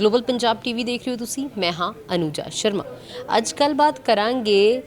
Global Punjab TV ਦੇਖ ਰਹੇ ਹੋ ਤੁਸੀਂ ਮੈਂ ਹਾਂ ਅਨੂਜਾ ਸ਼ਰਮਾ। ਅੱਜ ਕੱਲ੍ਹ ਬਾਤ ਕਰਾਂਗੇ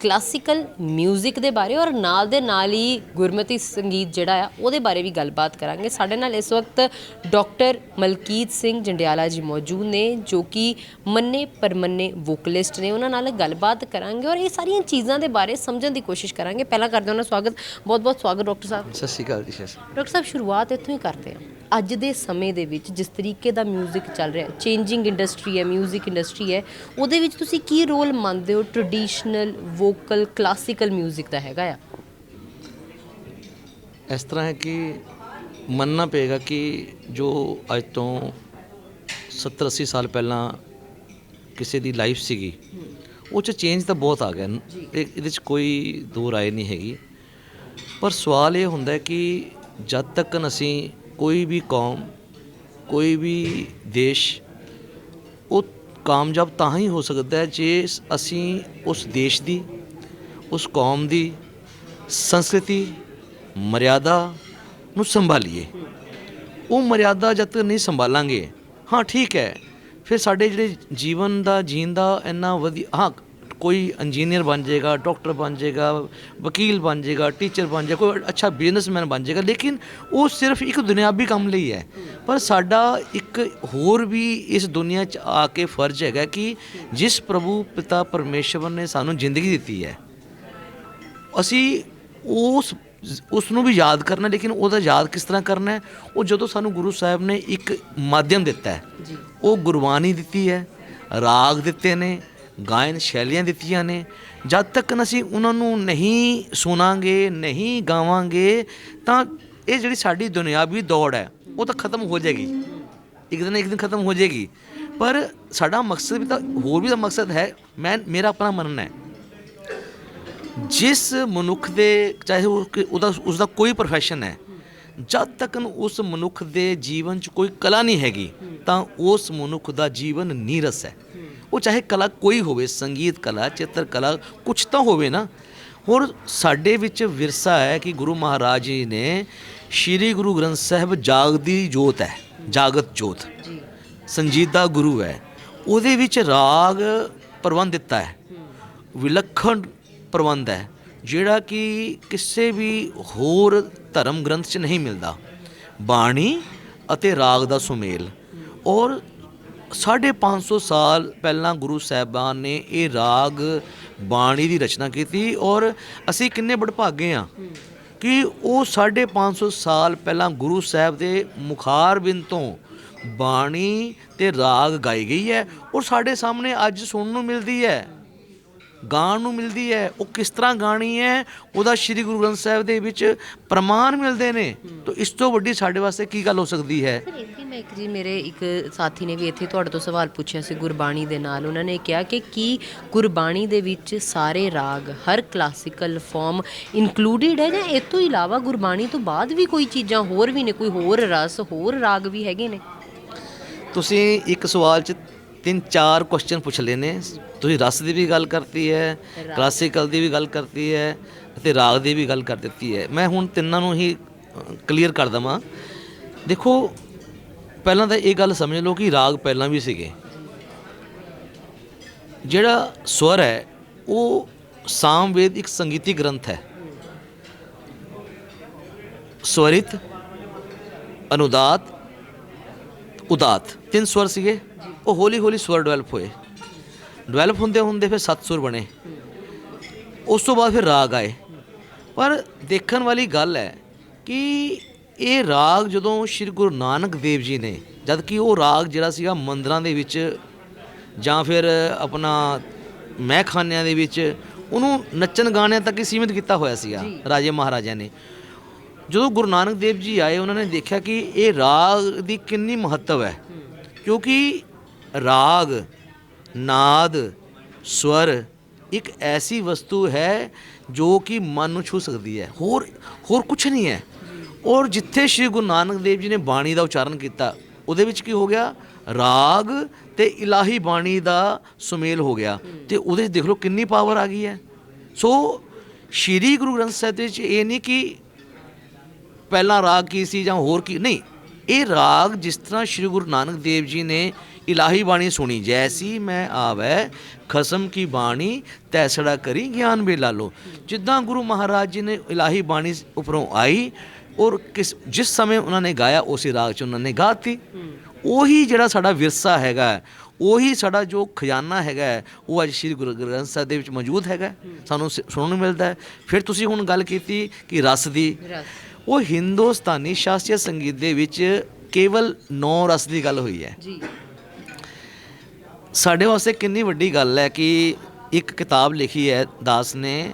ਕਲਾਸੀਕਲ 뮤직 ਦੇ ਬਾਰੇ ਔਰ ਨਾਲ ਦੇ ਨਾਲ ਹੀ ਗੁਰਮਤੀ ਸੰਗੀਤ ਜਿਹੜਾ ਆ ਉਹਦੇ ਬਾਰੇ ਵੀ ਗੱਲਬਾਤ ਕਰਾਂਗੇ। ਸਾਡੇ ਨਾਲ ਇਸ ਵਕਤ ਡਾਕਟਰ ਮਲਕੀਤ ਸਿੰਘ ਜੰਡਿਆਲਾ ਜੀ ਮੌਜੂਦ ਨੇ ਜੋ ਕਿ ਮੰਨੇ ਪਰਮੰਨੇ ਵੋਕਲਿਸਟ ਨੇ। ਉਹਨਾਂ ਨਾਲ ਗੱਲਬਾਤ ਕਰਾਂਗੇ ਔਰ ਇਹ ਸਾਰੀਆਂ ਚੀਜ਼ਾਂ ਦੇ ਬਾਰੇ ਸਮਝਣ ਦੀ ਕੋਸ਼ਿਸ਼ ਕਰਾਂਗੇ। ਪਹਿਲਾਂ ਕਰਦੇ ਹਾਂ ਉਹਨਾਂ ਦਾ ਸਵਾਗਤ। ਬਹੁਤ ਬਹੁਤ ਸਵਾਗਤ ਡਾਕਟਰ ਸਾਹਿਬ। ਸਤਿ ਸ਼੍ਰੀ ਅਕਾਲ ਜੀ ਡਾਕਟਰ ਸਾਹਿਬ ਸ਼ੁਰੂਆਤ ਇੱਥੋਂ ਹੀ ਕਰਦੇ ਹਾਂ। ਅੱਜ ਦੇ ਸਮੇਂ ਦੇ ਵਿੱਚ ਜਿਸ ਤਰੀਕੇ ਦਾ 뮤직 ਚੱਲ ਰਿਹਾ ਚੇਂਜਿੰਗ ਇੰਡਸਟਰੀ ਹੈ 뮤직 ਇੰਡਸਟਰੀ ਹੈ ਉਹਦੇ ਵਿੱਚ ਤੁਸੀਂ ਕੀ ਰੋਲ ਮੰਨਦੇ ਹੋ ਟ੍ਰੈਡੀਸ਼ਨਲ ਵੋਕਲ ਕਲਾਸੀਕਲ 뮤직 ਦਾ ਹੈਗਾ ਆ ਅਕਾਲ। ਇਸ ਤਰ੍ਹਾਂ ਹੈ ਕਿ ਮੰਨਣਾ ਪਏਗਾ ਕਿ ਜੋ ਅੱਜ ਤੋਂ 70 80 ਸਾਲ ਪਹਿਲਾਂ ਕਿਸੇ ਦੀ ਲਾਈਫ ਸੀਗੀ ਉਹ ਚ ਚੇਂਜ ਤਾਂ ਬਹੁਤ ਆ ਗਿਆ ਇਹ- ਇਹਦੇ ਚ ਕੋਈ ਦੋ ਰਾਏ ਨਹੀਂ ਹੈਗੀ ਪਰ ਸਵਾਲ ਇਹ ਹੁੰਦਾ ਹੈ ਕਿ ਜਦ ਤੱਕ ਅਸੀਂ ਕੋਈ ਵੀ ਕੌਮ, ਕੋਈ ਵੀ ਦੇਸ਼, ਉਹ ਕਾਮਯਾਬ ਤਾਂ ਹੀ ਹੋ ਸਕਦਾ ਜੇ ਅਸੀਂ ਉਸ ਦੇਸ਼ ਦੀ, ਉਸ ਕੌਮ ਦੀ ਸੰਸਕ੍ਰਿਤੀ, ਮਰਿਆਦਾ ਨੂੰ ਸੰਭਾਲੀਏ। ਉਹ ਮਰਿਆਦਾ ਜਦ ਤੱਕ ਨਹੀਂ ਸੰਭਾਲਾਂਗੇ, ਹਾਂ ਠੀਕ ਹੈ, ਫਿਰ ਸਾਡੇ ਜਿਹੜੇ ਜੀਵਨ ਦਾ, ਜੀਣ ਦਾ ਇੰਨਾ ਵਧੀਆ ਹਾਂ ਕੋਈ ਇੰਜੀਨੀਅਰ ਬਣ ਜਾਏਗਾ ਡਾਕਟਰ ਬਣ ਜਾਏਗਾ ਵਕੀਲ ਬਣ ਜਾਏਗਾ ਟੀਚਰ ਬਣ ਜਾਏਗਾ ਕੋਈ ਅੱਛਾ ਬਿਜ਼ਨਸਮੈਨ ਬਣ ਜਾਏਗਾ ਲੇਕਿਨ ਉਹ ਸਿਰਫ ਇੱਕ ਦੁਨਿਆਵੀ ਕੰਮ ਲਈ ਹੈ। ਪਰ ਸਾਡਾ ਇੱਕ ਹੋਰ ਵੀ ਇਸ ਦੁਨੀਆ 'ਚ ਆ ਕੇ ਫਰਜ਼ ਹੈਗਾ ਕਿ ਜਿਸ ਪ੍ਰਭੂ ਪਿਤਾ ਪਰਮੇਸ਼ਵਰ ਨੇ ਸਾਨੂੰ ਜ਼ਿੰਦਗੀ ਦਿੱਤੀ ਹੈ ਅਸੀਂ ਉਸ ਉਸ ਨੂੰ ਵੀ ਯਾਦ ਕਰਨਾ ਲੇਕਿਨ ਉਹਦਾ ਯਾਦ ਕਿਸ ਤਰ੍ਹਾਂ ਕਰਨਾ ਹੈ? ਉਹ ਜਦੋਂ ਸਾਨੂੰ ਗੁਰੂ ਸਾਹਿਬ ਨੇ ਇੱਕ ਮਾਧਿਅਮ ਦਿੱਤਾ ਹੈ ਜੀ। ਉਹ ਗੁਰਬਾਣੀ ਦਿੱਤੀ ਹੈ ਰਾਗ ਦਿੱਤੇ ਨੇ ਗਾਇਨ ਸ਼ੈਲੀਆਂ ਦਿੱਤੀਆਂ ਨੇ। ਜਦ ਤੱਕ ਅਸੀਂ ਉਹਨਾਂ ਨੂੰ ਨਹੀਂ ਸੁਣਾਂਗੇ, ਨਹੀਂ ਗਾਵਾਂਗੇ, ਤਾਂ ਇਹ ਜਿਹੜੀ ਸਾਡੀ ਦੁਨਿਆਵੀ ਦੌੜ ਹੈ, ਉਹ ਤਾਂ ਖਤਮ ਹੋ ਜਾਏਗੀ। ਇੱਕ ਦਿਨ ਇੱਕ ਦਿਨ ਖਤਮ ਹੋ ਜਾਏਗੀ। ਪਰ ਸਾਡਾ ਮਕਸਦ ਵੀ ਤਾਂ, ਹੋਰ ਵੀ ਤਾਂ ਮਕਸਦ ਹੈ, ਮੈਂ, ਮੇਰਾ ਆਪਣਾ ਮੰਨਣਾ ਹੈ। ਜਿਸ ਮਨੁੱਖ ਦੇ, ਚਾਹੇ ਉਹਦਾ ਉਸ ਦਾ ਕੋਈ profession ਹੈ, ਜਦ ਤੱਕ ਉਸ ਮਨੁੱਖ ਦੇ ਜੀਵਨ 'ਚ ਕੋਈ ਕਲਾ ਨਹੀਂ ਹੈਗੀ, ਤਾਂ ਉਸ ਮਨੁੱਖ ਦਾ ਜੀਵਨ ਨੀਰਸ ਹੈ। ਉਹ ਚਾਹੇ ਕਲਾ ਕੋਈ ਹੋਵੇ ਸੰਗੀਤ ਕਲਾ ਚਿੱਤਰ ਕਲਾ ਕੁਝ ਤਾਂ ਹੋਵੇ ਨਾ ਹੋਰ ਸਾਡੇ ਵਿੱਚ ਵਿਰਸਾ ਹੈ ਕਿ ਗੁਰੂ ਮਹਾਰਾਜ ਜੀ ਨੇ ਸ੍ਰੀ ਗੁਰੂ ਗ੍ਰੰਥ ਸਾਹਿਬ ਜਾਗਦੀ ਜੋਤ ਹੈ ਜਾਗਤ ਜੋਤ। ਜੀ। ਸੰਜੀਦਾ ਗੁਰੂ ਹੈ। ਉਹਦੇ ਵਿੱਚ ਰਾਗ ਪ੍ਰਬੰਧ ਦਿੱਤਾ ਹੈ ਵਿਲੱਖਣ ਪ੍ਰਬੰਧ ਹੈ ਜਿਹੜਾ ਕਿ ਕਿਸੇ ਵੀ ਹੋਰ ਧਰਮ ਗ੍ਰੰਥ 'ਚ ਨਹੀਂ ਮਿਲਦਾ। ਬਾਣੀ ਅਤੇ ਰਾਗ ਦਾ ਸੁਮੇਲ। ਔਰ 550 ਸਾਲ ਪਹਿਲਾਂ ਗੁਰੂ ਸਾਹਿਬਾਨ ਨੇ ਇਹ ਰਾਗ ਬਾਣੀ ਦੀ ਰਚਨਾ ਕੀਤੀ ਔਰ ਅਸੀਂ ਕਿੰਨੇ ਬੜਭਾਗੇ ਆ ਕਿ ਉਹ 550 ਸਾਲ ਪਹਿਲਾਂ ਗੁਰੂ ਸਾਹਿਬ ਦੇ ਮੁਖਾਰਬਿੰਦ ਤੋਂ ਬਾਣੀ ਤੇ ਰਾਗ ਗਾਈ ਗਈ ਹੈ ਔਰ ਸਾਡੇ ਸਾਹਮਣੇ ਅੱਜ ਸੁਣਨ ਨੂੰ ਮਿਲਦੀ ਹੈ। ਗਾਣ ਨੂੰ ਮਿਲਦੀ ਹੈ ਉਹ ਕਿਸ ਤਰ੍ਹਾਂ ਗਾਣੀ ਹੈ ਉਹਦਾ ਸ੍ਰੀ ਗੁਰੂ ਗ੍ਰੰਥ ਸਾਹਿਬ ਦੇ ਵਿੱਚ ਪ੍ਰਮਾਣ ਮਿਲਦੇ ਨੇ। ਤਾਂ ਇਸ ਤੋਂ ਵੱਡੀ ਸਾਡੇ ਵਾਸਤੇ ਕੀ ਗੱਲ ਹੋ ਸਕਦੀ ਹੈ? ਸਰ ਇੱਥੇ ਮੈਂ ਇੱਕ ਜੀ ਮੇਰੇ ਇੱਕ ਸਾਥੀ ਨੇ ਵੀ ਇੱਥੇ ਤੁਹਾਡੇ ਤੋਂ ਸਵਾਲ ਪੁੱਛਿਆ ਸੀ ਗੁਰਬਾਣੀ ਦੇ ਨਾਲ। ਉਹਨਾਂ ਨੇ ਕਿਹਾ ਕਿ ਕੀ ਗੁਰਬਾਣੀ ਦੇ ਵਿੱਚ ਸਾਰੇ ਰਾਗ ਹਰ ਕਲਾਸੀਕਲ ਫਾਰਮ ਇਨਕਲੂਡਿਡ ਹੈ ਜਾਂ ਇਸ ਤੋਂ ਇਲਾਵਾ ਗੁਰਬਾਣੀ ਤੋਂ ਬਾਅਦ ਵੀ ਕੋਈ ਚੀਜ਼ਾਂ ਹੋਰ ਵੀ ਨੇ ਕੋਈ ਹੋਰ ਰਸ ਹੋਰ ਰਾਗ ਵੀ ਹੈਗੇ ਨੇ? ਤੁਸੀਂ ਇੱਕ ਸਵਾਲ 'ਚ ਤਿੰਨ ਚਾਰ ਕੁਐਸਚਨ ਪੁੱਛ ਲਏ ਨੇ ਤੁਸੀਂ ਰਸ ਦੀ ਵੀ ਗੱਲ ਕਰਤੀ ਹੈ ਕਲਾਸੀਕਲ ਦੀ ਵੀ ਗੱਲ ਕਰਤੀ ਹੈ ਅਤੇ ਰਾਗ ਦੀ ਵੀ ਗੱਲ ਕਰ ਦਿੱਤੀ ਹੈ। ਮੈਂ ਹੁਣ ਤਿੰਨਾਂ ਨੂੰ ਹੀ ਕਲੀਅਰ ਕਰ ਦਵਾਂ। ਦੇਖੋ ਪਹਿਲਾਂ ਤਾਂ ਇਹ ਗੱਲ ਸਮਝ ਲਓ ਕਿ ਰਾਗ ਪਹਿਲਾਂ ਵੀ ਸੀਗੇ। ਜਿਹੜਾ ਸਵਰ ਹੈ ਉਹ ਸਾਮਵੇਦ ਇੱਕ ਸੰਗੀਤੀ ਗ੍ਰੰਥ ਹੈ। ਸਵਰਿਤ ਅਨੁਦਾਤ ਉਦਾਤ। ਤਿੰਨ ਸਵਰ ਸੀਗੇ। ਉਹ ਹੌਲੀ ਹੌਲੀ ਸਵਰ ਡਿਵੈਲਪ ਹੋਏ। ਡਿਵੈਲਪ ਹੁੰਦੇ ਹੁੰਦੇ ਫਿਰ ਸੱਤ ਸੁਰ ਬਣੇ। ਉਸ ਤੋਂ ਬਾਅਦ ਫਿਰ ਰਾਗ ਆਏ। ਪਰ ਦੇਖਣ ਵਾਲੀ ਗੱਲ ਹੈ ਕਿ ਇਹ ਰਾਗ ਜਦੋਂ ਸ੍ਰੀ ਗੁਰੂ ਨਾਨਕ ਦੇਵ ਜੀ ਨੇ ਜਦ ਕਿ ਉਹ ਰਾਗ ਜਿਹੜਾ ਸੀਗਾ ਮੰਦਰਾਂ ਦੇ ਵਿੱਚ ਜਾਂ ਫਿਰ ਆਪਣਾ ਮਹਿਖਾਨਿਆਂ ਦੇ ਵਿੱਚ ਉਹਨੂੰ ਨੱਚਣ ਗਾਣਿਆਂ ਤੱਕ ਹੀ ਸੀਮਿਤ ਕੀਤਾ ਹੋਇਆ ਸੀਗਾ ਰਾਜੇ ਮਹਾਰਾਜਾ ਨੇ। ਜਦੋਂ ਗੁਰੂ ਨਾਨਕ ਦੇਵ ਜੀ ਆਏ ਉਹਨਾਂ ਨੇ ਦੇਖਿਆ ਕਿ ਇਹ ਰਾਗ ਦੀ ਕਿੰਨੀ ਮਹੱਤਵ ਹੈ। ਕਿਉਂਕਿ ਰਾਗ, ਨਾਦ, ਸਵਰ ਇੱਕ ਐਸੀ ਵਸਤੂ ਹੈ ਜੋ ਕਿ ਮਨ ਨੂੰ ਛੂ ਸਕਦੀ ਹੈ। ਹੋਰ ਹੋਰ ਕੁਝ ਨਹੀਂ ਹੈ। ਔਰ ਜਿੱਥੇ ਸ੍ਰੀ ਗੁਰੂ ਨਾਨਕ ਦੇਵ ਜੀ ਨੇ ਬਾਣੀ ਦਾ ਉਚਾਰਨ ਕੀਤਾ, ਉਹਦੇ ਵਿੱਚ ਕੀ ਹੋ ਗਿਆ? ਰਾਗ ਤੇ ਇਲਾਹੀ ਬਾਣੀ ਦਾ ਸੁਮੇਲ ਹੋ ਗਿਆ। ਤੇ ਉਹਦੇ 'ਚ ਦੇਖ ਲਓ ਕਿੰਨੀ ਪਾਵਰ ਆ ਗਈ ਹੈ। ਸੋ ਸ਼੍ਰੀ ਗੁਰੂ ਗ੍ਰੰਥ ਸਾਹਿਬ ਦੇ ਵਿੱਚ ਇਹ ਨਹੀਂ ਕਿ ਪਹਿਲਾਂ ਰਾਗ ਕੀ ਸੀ ਜਾਂ ਹੋਰ ਕੀ, ਨਹੀਂ। ਇਹ ਰਾਗ ਜਿਸ ਤਰ੍ਹਾਂ ਸ੍ਰੀ ਗੁਰੂ ਨਾਨਕ ਦੇਵ ਜੀ ਨੇ ਇਲਾਹੀ ਬਾਣੀ ਸੁਣੀ ਜੈਸੀ ਮੈਂ ਆਵੈ ਖਸਮ ਕੀ ਬਾਣੀ ਤੈਸੜਾ ਕਰੀ ਗਿਆਨ ਵੇਲਾ ਲੋ ਜਿੱਦਾਂ ਗੁਰੂ ਮਹਾਰਾਜ ਜੀ ਨੇ ਇਲਾਹੀ ਬਾਣੀ ਉੱਪਰੋਂ ਆਈ ਔਰ ਕਿਸ ਜਿਸ ਸਮੇਂ ਉਹਨਾਂ ਨੇ ਗਾਇਆ ਉਸੇ ਰਾਗ 'ਚ ਉਹਨਾਂ ਨੇ ਗਾਤੀ। ਉਹੀ ਜਿਹੜਾ ਸਾਡਾ ਵਿਰਸਾ ਹੈਗਾ ਉਹੀ ਸਾਡਾ ਜੋ ਖਜ਼ਾਨਾ ਹੈਗਾ ਉਹ ਅੱਜ ਸ੍ਰੀ ਗੁਰੂ ਗ੍ਰੰਥ ਸਾਹਿਬ ਦੇ ਵਿੱਚ ਮੌਜੂਦ ਹੈਗਾ। ਸਾਨੂੰ ਸੁਣਨ ਨੂੰ ਮਿਲਦਾ ਹੈ। ਫਿਰ ਤੁਸੀਂ ਹੁਣ ਗੱਲ ਕੀਤੀ ਕਿ ਰਸ ਦੀ। ਉਹ ਹਿੰਦੁਸਤਾਨੀ ਸ਼ਾਸਤਰੀ ਸੰਗੀਤ ਦੇ ਵਿੱਚ ਕੇਵਲ 9 ਰਸ ਦੀ ਗੱਲ ਹੋਈ ਹੈ। ਜੀ। ਸਾਡੇ ਵਾਸਤੇ ਕਿੰਨੀ ਵੱਡੀ ਗੱਲ ਹੈ ਕਿ ਇੱਕ ਕਿਤਾਬ ਲਿਖੀ ਹੈ ਦਾਸ ਨੇ